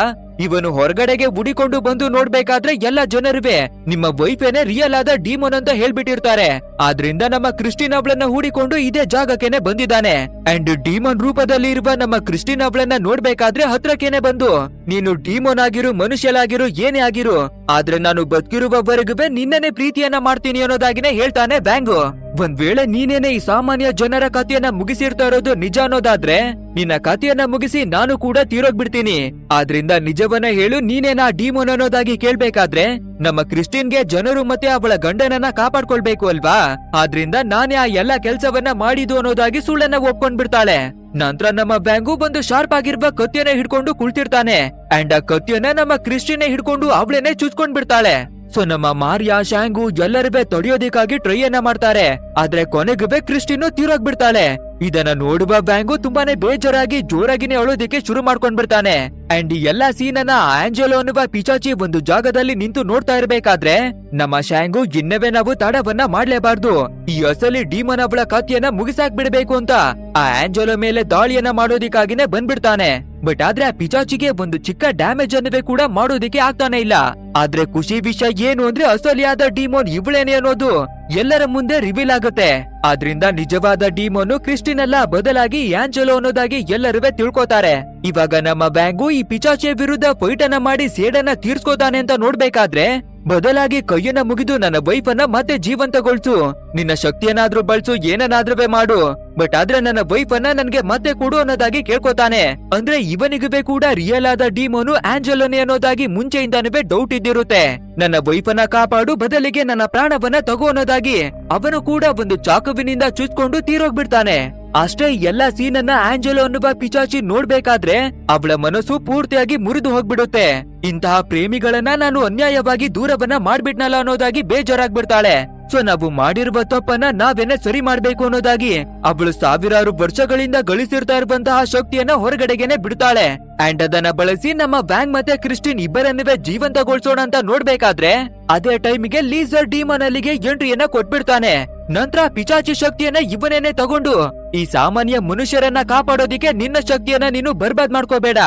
[SPEAKER 1] ಇವನು ಹೊರಗಡೆಗೆ ಉಡಿಕೊಂಡು ಬಂದು ನೋಡ್ಬೇಕಾದ್ರೆ ಎಲ್ಲ ಜನರುವೆ. ನಿಮ್ಮ ವೈಫೇನೆ ರಿಯಲ್ ಆದ ಡೀಮನ್ ಅಂತ ಹೇಳ್ಬಿಟ್ಟಿರ್ತಾರೆ. ಆದ್ರಿಂದ ನಮ್ಮ ಕ್ರಿಸ್ಟಿನ್ ಅವಳನ್ನ ಹೂಡಿಕೊಂಡು ಇದೇ ಜಾಗಕ್ಕೆನೆ ಬಂದಿದ್ದಾನೆ. ಅಂಡ್ ಡೀಮನ್ ರೂಪದಲ್ಲಿ ಇರುವ ನಮ್ಮ ಕ್ರಿಸ್ಟಿನ್ ಅವಳನ್ನ ನೋಡ್ಬೇಕಾದ್ರೆ ಹತ್ರಕ್ಕೇನೆ ಬಂದು. ನೀನು ಡೀಮನ್ ಆಗಿರು ಮನುಷ್ಯಲಾಗಿರು ಏನೇ ಆಗಿರು. ಆದ್ರೆ ನಾನು ಬದುಕಿರುವವರೆಗೂ ನಿನ್ನನೆ ಪ್ರೀತಿಯನ್ನ ಮಾಡ್ತೀನಿ ಅನ್ನೋದಾಗಿನೇ ಹೇಳ್ತಾನೆ ಬ್ಯಾಂಗು. ಒಂದ್ ವೇಳೆ ನೀನೇನೆ ಈ ಸಾಮಾನ್ಯ ಜನರ ಕಥೆಯನ್ನ ಮುಗಿಸಿರ್ತಾ ಇರೋದು ನಿಜ ಅನ್ನೋದಾದ್ರೆ ನಿನ್ನ ಕಥೆಯನ್ನ ಮುಗಿಸಿ ನಾನು ಕೂಡ ತೀರೋಗ್ಬಿಡ್ತೀನಿ. ಆದ್ರಿಂದ ನಿಜವನ್ನ ಹೇಳು, ನೀನೇನ ಡಿಮೋನ್ ಅನ್ನೋದಾಗಿ ಕೇಳ್ಬೇಕಾದ್ರೆ ನಮ್ಮ ಕ್ರಿಸ್ಟಿನ್ಗೆ ಜನರು ಮತ್ತೆ ಅವಳ ಗಂಡನನ್ನ ಕಾಪಾಡ್ಕೊಳ್ಬೇಕು ಅಲ್ವಾ? ಆದ್ರಿಂದ ನಾನೇ ಆ ಎಲ್ಲಾ ಕೆಲ್ಸವನ್ನ ಮಾಡಿದ್ದು ಅನ್ನೋದಾಗಿ ಸುಳ್ಳನ್ನ ಒಪ್ಕೊಂಡ್ಬಿಡ್ತಾಳೆ. ನಂತರ ನಮ್ಮ ಬ್ಯಾಂಗು ಬಂದು ಶಾರ್ಪ್ ಆಗಿರುವ ಕತ್ತಿಯನ್ನ ಹಿಡ್ಕೊಂಡು ಕುಳ್ತಿರ್ತಾನೆ. ಅಂಡ್ ಆ ಕತ್ತಿಯನ್ನ ನಮ್ಮ ಕ್ರಿಸ್ಟಿನೇ ಹಿಡ್ಕೊಂಡು ಅವಳೇನೆ ಚುಚ್ಕೊಂಡ್ ಬಿಡ್ತಾಳೆ ಸೊ ನಮ್ಮ ಮಾರಿಯಾ ಶಾಂಗು ಎಲ್ಲರಿವೆ ತಡೆಯೋದಕ್ಕಾಗಿ ಟ್ರೈ ಅನ್ನ ಮಾಡ್ತಾರೆ. ಆದ್ರೆ ಕೊನೆಗೆ ಕ್ರಿಸ್ಟಿನ್ ತೀರೋಗ್ಬಿಡ್ತಾಳೆ ಇದನ್ನ ನೋಡುವ ಬ್ಯಾಂಗು ತುಂಬಾನೇ ಬೇಜಾರಾಗಿ ಜೋರಾಗಿನೇ ಅಳೋದಿಕ್ಕೆ ಶುರು ಮಾಡ್ಕೊಂಡ್ ಬಿಡ್ತಾನೆ. ಅಂಡ್ ಎಲ್ಲಾ ಅನ್ನ ಆಂಜಲೋ ಅನ್ನುವ ಪಿಚಾಚಿ ಒಂದು ಜಾಗದಲ್ಲಿ ನಿಂತು ನೋಡ್ತಾ ಇರಬೇಕಾದ್ರೆ ನಮ್ಮ ಶಾಂಗು ಇನ್ನವೇ ನಾವು ತಡವನ್ನ ಮಾಡ್ಲೇಬಾರ್ದು. ಈ ಅಸಲಿ ಡೀಮನ್ ಅವಳ ಕಥೆಯನ್ನ ಮುಗಿಸಾಕ್ ಬಿಡ್ಬೇಕು ಅಂತ ಆ ಆಂಜಲೋ ಮೇಲೆ ದಾಳಿಯನ್ನ ಮಾಡೋದಿಕ್ಕಾಗಿನೇ ಬಂದ್ಬಿಡ್ತಾನೆ. ಬಟ್ ಆದ್ರೆ ಆ ಪಿಚಾಚಿಗೆ ಒಂದು ಚಿಕ್ಕ ಡ್ಯಾಮೇಜ್ ಅನ್ನವೇ ಕೂಡ ಮಾಡೋದಿಕ್ಕೆ ಆಗ್ತಾನೆ ಇಲ್ಲ. ಆದ್ರೆ ಖುಷಿ ವಿಷಯ ಏನು ಅಂದ್ರೆ ಅಸಲಿಯಾದ ಡಿಮೋನ್ ಇವಳೇನೆ ಅನ್ನೋದು. ಎಲ್ಲರ ಮುಂದೆ ರಿವೀಲ್ ಆಗುತ್ತೆ. ಆದ್ರಿಂದ ನಿಜವಾದ ಡಿಮೋನು ಕ್ರಿಸ್ಟಿನ್ ಅಲ್ಲ ಬದಲಾಗಿ ಆಂಜಲೋ ಅನ್ನೋದಾಗಿ ಎಲ್ಲರೂ ತಿಳ್ಕೊತಾರೆ. ಇವಾಗ ನಮ್ಮ ಬ್ಯಾಂಗು ಈ ಪಿಚಾಚಿಯ ವಿರುದ್ಧ ಫೈಟ್ ಮಾಡಿ ಸೇಡನ್ನ ತೀರ್ಸ್ಕೋತಾನೆ ಅಂತ ನೋಡ್ಬೇಕಾದ್ರೆ ಬದಲಾಗಿ ಕೈಯನ್ನ ಮುಗಿದು ನನ್ನ ವೈಫನ್ನ ಮತ್ತೆ ಜೀವಂತಗೊಳ್ಸು. ನಿನ್ನ ಶಕ್ತಿಯನ್ನಾದ್ರೂ ಬಳಸು ಏನನ್ನಾದ್ರೂ ಮಾಡು. ಬಟ್ ಆದ್ರೆ ನನ್ನ ವೈಫನ್ನ ನನ್ಗೆ ಮತ್ತೆ ಕೊಡು ಅನ್ನೋದಾಗಿ ಕೇಳ್ಕೊತಾನೆ. ಅಂದ್ರೆ ಇವನಿಗೂ ಕೂಡ ರಿಯಲ್ ಆದ ಡಿಮೋನು ಆಂಜಲೋನಿ ಅನ್ನೋದಾಗಿ ಮುಂಚೆಯಿಂದಾನೇ ಡೌಟ್ ಇದ್ದಿರುತ್ತೆ. ನನ್ನ ವೈಫನ್ನ ಕಾಪಾಡು ಬದಲಿಗೆ ನನ್ನ ಪ್ರಾಣವನ್ನ ತಗೋ ಅನ್ನೋದಾಗಿ. ಅವನು ಕೂಡ ಒಂದು ಚಾಕುವಿನಿಂದ ಚುಚ್ಕೊಂಡು ತೀರೋಗ್ಬಿಡ್ತಾನೆ. ಅಷ್ಟೇ ಎಲ್ಲ ಸೀನನ್ನ ಆಂಜಲೋ ಅನ್ನುವ ಪಿಚಾಚಿ ನೋಡ್ಬೇಕಾದ್ರೆ ಅವಳ ಮನಸ್ಸು ಪೂರ್ತಿಯಾಗಿ ಮುರಿದು ಹೋಗ್ಬಿಡುತ್ತೆ. ಇಂತಹ ಪ್ರೇಮಿಗಳನ್ನ ನಾನು ಅನ್ಯಾಯವಾಗಿ ದೂರವನ್ನ ಮಾಡ್ಬಿಟ್ನಲ್ಲ ಅನ್ನೋದಾಗಿ ಬೇಜಾರಾಗ್ಬಿಡ್ತಾಳೆ. ಸೊ ನಾವು ಮಾಡಿರುವ ತಪ್ಪನ್ನ ನಾವೇನೆ ಸರಿ ಮಾಡ್ಬೇಕು ಅನ್ನೋದಾಗಿ ಅವಳು ಸಾವಿರಾರು ವರ್ಷಗಳಿಂದ ಗಳಿಸಿರ್ತಾ ಇರುವಂತಹ ಶಕ್ತಿಯನ್ನ ಹೊರಗಡೆಗೆನೆ ಬಿಡ್ತಾಳೆ. ಅಂಡ್ ಅದನ್ನ ಬಳಸಿ ನಮ್ಮ ಬ್ಯಾಂಕ್ ಮತ್ತೆ ಕ್ರಿಸ್ಟಿನ್ ಇಬ್ಬರನ್ನುವೆ ಜೀವಂತಗೊಳಿಸೋಣ ಅಂತ ನೋಡ್ಬೇಕಾದ್ರೆ ಅದೇ ಟೈಮಿಗೆ ಲೀಸರ್ ಡಿಮನ್ ಅಲ್ಲಿಗೆ ಎಂಟ್ರಿಯನ್ನ ಕೊಟ್ಬಿಡ್ತಾನೆ. ನಂತರ ಪಿಚಾಚಿ ಶಕ್ತಿಯನ್ನ ಇವನೇನೆ ತಗೊಂಡು ಈ ಸಾಮಾನ್ಯ ಮನುಷ್ಯರನ್ನ ಕಾಪಾಡೋದಿಕ್ಕೆ ನಿನ್ನ ಶಕ್ತಿಯನ್ನ ನೀನು ಬರ್ಬಾದ್ ಮಾಡ್ಕೋಬೇಡ.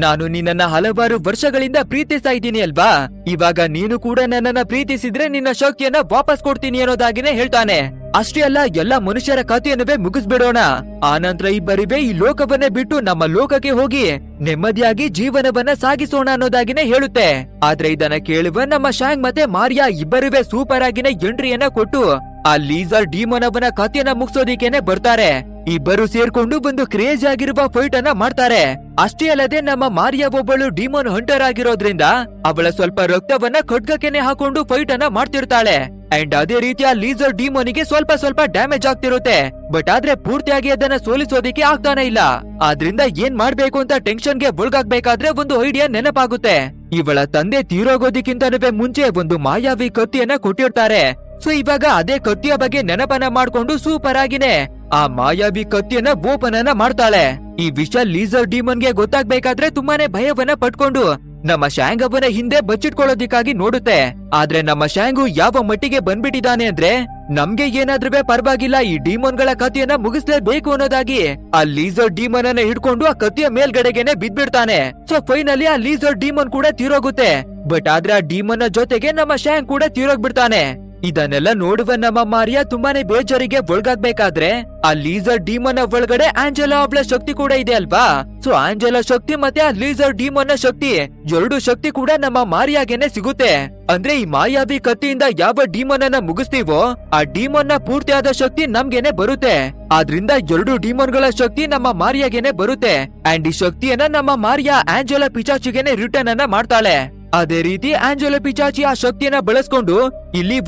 [SPEAKER 1] ನಾನು ನಿನ್ನನ್ನ ಹಲವಾರು ವರ್ಷಗಳಿಂದ ಪ್ರೀತಿಸ್ತಾ ಇದ್ದೀನಿ, ಅಲ್ವಾ? ಇವಾಗ ನೀನು ಕೂಡ ನನ್ನನ್ನ ಪ್ರೀತಿಸಿದ್ರೆ ನಿನ್ನ ಶೋಕಿಯನ್ನ ವಾಪಸ್ ಕೊಡ್ತೀನಿ ಅನ್ನೋದಾಗಿನೇ ಹೇಳ್ತಾನೆ. ಅಷ್ಟೇ ಅಲ್ಲ, ಎಲ್ಲ ಮನುಷ್ಯರ ಕಥೆಯನ್ನುವೇ ಮುಗಿಸ್ಬಿಡೋಣ. ಆನಂತರ ಇಬ್ಬರಿವೆ ಈ ಲೋಕವನ್ನೇ ಬಿಟ್ಟು ನಮ್ಮ ಲೋಕಕ್ಕೆ ಹೋಗಿ ನೆಮ್ಮದಿಯಾಗಿ ಜೀವನವನ್ನ ಸಾಗಿಸೋಣ ಅನ್ನೋದಾಗಿನೇ ಹೇಳುತ್ತೆ. ಆದ್ರೆ ಇದನ್ನ ಕೇಳುವ ನಮ್ಮ ಶಾಂಗ್ ಮತ್ತೆ ಮಾರಿಯಾ ಇಬ್ಬರಿವೇ ಸೂಪರ್ ಆಗಿನೇ ಎಂಟ್ರಿಯನ್ನ ಕೊಟ್ಟು ಆ ಲೀಸರ್ ಡಿಮೋನವನ ಕಥೆಯನ್ನ ಮುಗಿಸೋದಿಕ್ಕೇನೆ ಬರ್ತಾರೆ. ಇಬ್ಬರು ಸೇರ್ಕೊಂಡು ಒಂದು ಕ್ರೇಜ್ ಆಗಿರುವ ಫೈಟ್ ಅನ್ನ ಮಾಡ್ತಾರೆ. ಅಷ್ಟೇ ಅಲ್ಲದೆ ನಮ್ಮ ಮಾರಿಯಾ ಒಬ್ಬಳು ಡಿಮೋನ್ ಹಂಟರ್ ಆಗಿರೋದ್ರಿಂದ ಅವಳ ಸ್ವಲ್ಪ ರಕ್ತವನ್ನ ಖಡ್ಗಕ್ಕೆನೆ ಹಾಕೊಂಡು ಫೈಟ್ ಅನ್ನ ಮಾಡ್ತಿರ್ತಾಳೆ. ಅಂಡ್ ಅದೇ ರೀತಿ ಆ ಲೀಸರ್ ಡಿಮೋನಿಗೆ ಸ್ವಲ್ಪ ಸ್ವಲ್ಪ ಡ್ಯಾಮೇಜ್ ಆಗ್ತಿರುತ್ತೆ. ಬಟ್ ಆದ್ರೆ ಪೂರ್ತಿಯಾಗಿ ಅದನ್ನ ಸೋಲಿಸೋದಿಕ್ಕೆ ಆಗ್ತಾನೆ ಇಲ್ಲ. ಆದ್ರಿಂದ ಏನ್ ಮಾಡ್ಬೇಕು ಅಂತ ಟೆನ್ಷನ್ಗೆ ಒಳಗಾಗ್ಬೇಕಾದ್ರೆ ಒಂದು ಐಡಿಯಾ ನೆನಪಾಗುತ್ತೆ. ಇವಳ ತಂದೆ ತೀರೋಗೋದಿಕ್ಕಿಂತನೂ ಮುಂಚೆ ಒಂದು ಮಾಯಾವಿ ಕತ್ತಿಯನ್ನ ಕೊಟ್ಟಿರ್ತಾರೆ. ಸೊ ಇವಾಗ ಅದೇ ಕತ್ತಿಯ ಬಗ್ಗೆ ನೆನಪನ್ನ ಮಾಡ್ಕೊಂಡು ಸೂಪರ್ ಆಗಿನೇ. ಆ ಮಾಯಾವಿ ಕತ್ತಿಯನ್ನ ಓಪನ್ ಅನ್ನ ಮಾಡ್ತಾಳೆ. ಈ ವಿಷ ಲೀಸರ್ ಡಿಮನ್ಗೆ ಗೊತ್ತಾಗ್ಬೇಕಾದ್ರೆ ತುಂಬಾನೇ ಭಯವನ್ನ ಪಟ್ಕೊಂಡು ನಮ್ಮ ಶ್ಯಾಂಗ್ ಅವನ ಹಿಂದೆ ಬಚ್ಚಿಟ್ಕೊಳ್ಳೋದಿಕ್ಕಾಗಿ ನೋಡುತ್ತೆ. ಆದ್ರೆ ನಮ್ಮ ಶ್ಯಾಂಗು ಯಾವ ಮಟ್ಟಿಗೆ ಬಂದ್ಬಿಟ್ಟಿದ್ದಾನೆ ಅಂದ್ರೆ ನಮ್ಗೆ ಏನಾದ್ರೂ ಪರವಾಗಿಲ್ಲ, ಈ ಡಿಮೋನ್ಗಳ ಕಥೆಯನ್ನ ಮುಗಿಸ್ಲೇಬೇಕು ಅನ್ನೋದಾಗಿ. ಆ ಲೀಸರ್ ಡಿಮನ್ ಅನ್ನ ಹಿಡ್ಕೊಂಡು ಆ ಕತ್ತಿಯ ಮೇಲ್ಗಡೆಗೆನೆ ಬಿದ್ಬಿಡ್ತಾನೆ ಸೊ ಫೈನಲಿ ಆ ಲೀಸರ್ ಡಿಮನ್ ಕೂಡ ತೀರೋಗುತ್ತೆ. ಬಟ್ ಆದ್ರೆ ಆ ಡಿಮನ್ ಜೊತೆಗೆ ನಮ್ಮ ಶ್ಯಾಂಗ್ ಕೂಡ ತೀರೋಗ್ಬಿಡ್ತಾನೆ. ಇದನ್ನೆಲ್ಲ ನೋಡುವ ನಮ್ಮ ಮಾರಿಯಾ ತುಂಬಾನೇ ಬೇಜಾರಿಗೆ ಒಳಗಾಗ್ಬೇಕಾದ್ರೆ, ಆ ಲೀಸರ್ ಡಿಮನ್ ಒಳಗಡೆ ಆಂಜೆಲಾ ಅವಳ ಶಕ್ತಿ ಕೂಡ ಇದೆ ಅಲ್ವಾ? ಸೊ ಆಂಜೆಲಾ ಶಕ್ತಿ ಮತ್ತೆ ಆ ಲೀಸರ್ ಡಿಮನ್ ಶಕ್ತಿ, ಎರಡು ಶಕ್ತಿ ಕೂಡ ನಮ್ಮ ಮಾರಿಯಾಗೆನೆ ಸಿಗುತ್ತೆ. ಅಂದ್ರೆ ಈ ಮಾಯಾವಿ ಕತ್ತಿಯಿಂದ ಯಾವ ಡಿಮನ್ ಅನ್ನ ಮುಗಿಸ್ತೀವೋ, ಆ ಡಿಮನ್ನ ಪೂರ್ತಿಯಾದ ಶಕ್ತಿ ನಮ್ಗೆನೆ ಬರುತ್ತೆ. ಆದ್ರಿಂದ ಎರಡು ಡಿಮನ್ಗಳ ಶಕ್ತಿ ನಮ್ಮ ಮಾರಿಯಾಗೆನೆ ಬರುತ್ತೆ. ಅಂಡ್ ಈ ಶಕ್ತಿಯನ್ನ ನಮ್ಮ ಮಾರಿಯಾ ಆಂಜೆಲಾ ಪಿಚಾಚಿಗೆನೆ ರಿಟರ್ನ್ ಅನ್ನ ಮಾಡ್ತಾಳೆ. ಅದೇ ರೀತಿ ಆಂಜೆಲೋ ಪಿಚಾಚಿ ಆ ಶಕ್ತಿಯನ್ನ ಬಳಸ್ಕೊಂಡು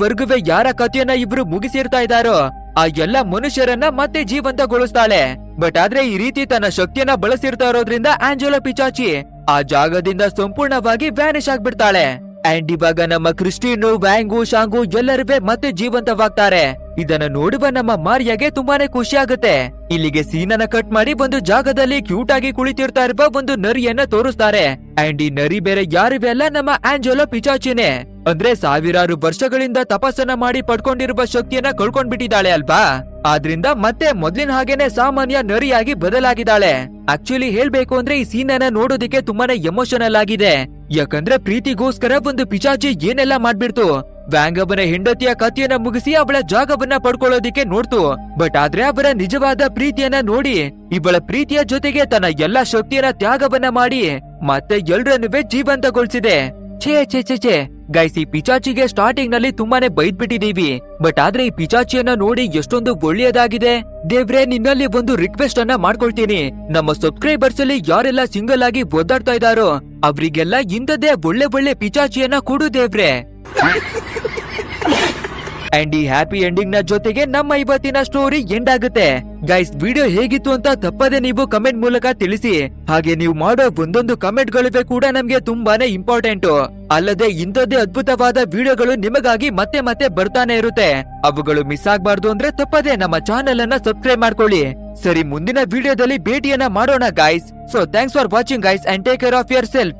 [SPEAKER 1] ವರ್ಗವೇ ಯಾರ ಕಥೆಯನ್ನ ಇಬ್ರು ಮುಗಿಸಿರ್ತಾ ಇದಾರೋ ಆ ಎಲ್ಲ ಮನುಷ್ಯರನ್ನ ಮತ್ತೆ ಜೀವಂತಗೊಳಿಸ್ತಾಳೆ. ಬಟ್ ಆದ್ರೆ ಈ ರೀತಿ ತನ್ನ ಶಕ್ತಿಯನ್ನ ಬಳಸಿರ್ತಾ ಇರೋದ್ರಿಂದ ಆಂಜೆಲೋ ಪಿಚಾಚಿ ಆ ಜಾಗದಿಂದ ಸಂಪೂರ್ಣವಾಗಿ ವ್ಯಾನಿಶ್ ಆಗ್ಬಿಡ್ತಾಳೆ. ಅಂಡ್ ಇವಾಗ ನಮ್ಮ ಕ್ರಿಸ್ಟಿನು, ವ್ಯಾಂಗು, ಶಾಂಗು ಎಲ್ಲರೂ ಮತ್ತೆ ಜೀವಂತವಾಗ್ತಾರೆ. ಇದನ್ನ ನೋಡುವ ನಮ್ಮ ಮಾರಿಯಾಗೆ ತುಂಬಾನೇ ಖುಷಿ ಆಗುತ್ತೆ. ಇಲ್ಲಿಗೆ ಸೀನನ್ನ ಕಟ್ ಮಾಡಿ ಒಂದು ಜಾಗದಲ್ಲಿ ಕ್ಯೂಟ್ ಆಗಿ ಕುಳಿತಿರ್ತಾ ಇರುವ ಒಂದು ನರಿಯನ್ನ ತೋರಿಸ್ತಾರೆ. ಅಂಡ್ ಈ ನರಿ ಬೇರೆ ಯಾರಿವೆ ಅಲ್ಲ ನಮ್ಮ ಆಂಜಲೋ ಪಿಚಾಚಿನೇ. ಅಂದ್ರೆ ಸಾವಿರಾರು ವರ್ಷಗಳಿಂದ ತಪಸ್ಸನ್ನ ಮಾಡಿ ಪಡ್ಕೊಂಡಿರುವ ಶಕ್ತಿಯನ್ನ ಕಳ್ಕೊಂಡ್ಬಿಟ್ಟಿದ್ದಾಳೆ ಅಲ್ವಾ? ಆದ್ರಿಂದ ಮತ್ತೆ ಮೊದ್ಲಿನ ಹಾಗೇನೆ ಸಾಮಾನ್ಯ ನರಿಯಾಗಿ ಬದಲಾಗಿದ್ದಾಳೆ. ಆಕ್ಚುಲಿ ಹೇಳ್ಬೇಕು ಅಂದ್ರೆ ಈ ಸೀನ್ ಅನ್ನ ನೋಡೋದಿಕ್ಕೆ ತುಂಬಾನೇ ಎಮೋಷನಲ್ ಆಗಿದೆ. ಯಾಕಂದ್ರೆ ಪ್ರೀತಿಗೋಸ್ಕರ ಒಂದು ಪಿಚಾಚಿ ಏನೆಲ್ಲ ಮಾಡ್ಬಿಡ್ತು. ವ್ಯಾಂಗವನ ಹೆಂಡತಿಯ ಕಥೆಯನ್ನ ಮುಗಿಸಿ ಅವಳ ಜಾಗವನ್ನ ಪಡ್ಕೊಳ್ಳೋದಿಕ್ಕೆ ನೋಡ್ತು. ಬಟ್ ಆದ್ರೆ ಅವರ ನಿಜವಾದ ಪ್ರೀತಿಯನ್ನ ನೋಡಿ, ಇವಳ ಪ್ರೀತಿಯ ಜೊತೆಗೆ ತನ್ನ ಎಲ್ಲಾ ಶಕ್ತಿಯನ್ನ ತ್ಯಾಗವನ್ನ ಮಾಡಿ ಮತ್ತೆ ಎಲ್ರನ್ನುವೆ ಜೀವಂತಗೊಳಿಸಿದೆ. ಛೇ ಛೇ ಛೇ ಛೇ. ಗೈಸ್ ಈ ಪಿಚಾಚಿಗೆ ಸ್ಟಾರ್ಟಿಂಗ್ನಲ್ಲಿ ತುಂಬಾನೇ ಬೈದ್ ಬಿಟ್ಟಿದೀವಿ ಬಟ್ ಆದ್ರೆ ಈ ಪಿಚಾಚಿಯನ್ನ ನೋಡಿ ಎಷ್ಟೊಂದು ಒಳ್ಳೆಯದಾಗಿದೆ. ದೇವ್ರೆ, ನಿನ್ನಲ್ಲಿ ಒಂದು ರಿಕ್ವೆಸ್ಟ್ ಅನ್ನ ಮಾಡ್ಕೊಳ್ತೀನಿ. ನಮ್ಮ ಸಬ್ಸ್ಕ್ರೈಬರ್ಸ್ ಅಲ್ಲಿ ಯಾರೆಲ್ಲ ಸಿಂಗಲ್ ಆಗಿ ಒದ್ದಾಡ್ತಾ ಇದಾರೋ ಅವರಿಗೆಲ್ಲ ಇಂಥದ್ದೇ ಒಳ್ಳೆ ಒಳ್ಳೆ ಪಿಚಾಚಿಯನ್ನ ಕೊಡು ದೇವ್ರೆ. ಅಂಡ್ ಈ ಹ್ಯಾಪಿ ಎಂಡಿಂಗ್ನ ಜೊತೆಗೆ ನಮ್ಮ ಇವತ್ತಿನ ಸ್ಟೋರಿ ಎಂಡ್ ಆಗುತ್ತೆ. ಗೈಸ್ ವಿಡಿಯೋ ಹೇಗಿತ್ತು ಅಂತ ತಪ್ಪದೆ ನೀವು ಕಮೆಂಟ್ ಮೂಲಕ ತಿಳಿಸಿ. ಹಾಗೆ ನೀವು ಮಾಡೋ ಒಂದೊಂದು ಕಮೆಂಟ್ ಗಳಿವೆ ಕೂಡ ನಮ್ಗೆ ತುಂಬಾನೇ ಇಂಪಾರ್ಟೆಂಟ್ ಅಲ್ಲದೆ ಇಂಥದ್ದೇ ಅದ್ಭುತವಾದ ವಿಡಿಯೋಗಳು ನಿಮಗಾಗಿ ಮತ್ತೆ ಮತ್ತೆ ಬರ್ತಾನೆ ಇರುತ್ತೆ. ಅವುಗಳು ಮಿಸ್ ಆಗ್ಬಾರ್ದು ಅಂದ್ರೆ ತಪ್ಪದೆ ನಮ್ಮ ಚಾನೆಲ್ ಅನ್ನ ಸಬ್ಸ್ಕ್ರೈಬ್ ಮಾಡ್ಕೊಳ್ಳಿ. ಸರಿ, ಮುಂದಿನ ವಿಡಿಯೋದಲ್ಲಿ ಭೇಟಿಯನ್ನ ಮಾಡೋಣ guys so thanks for watching guys and take care of yourself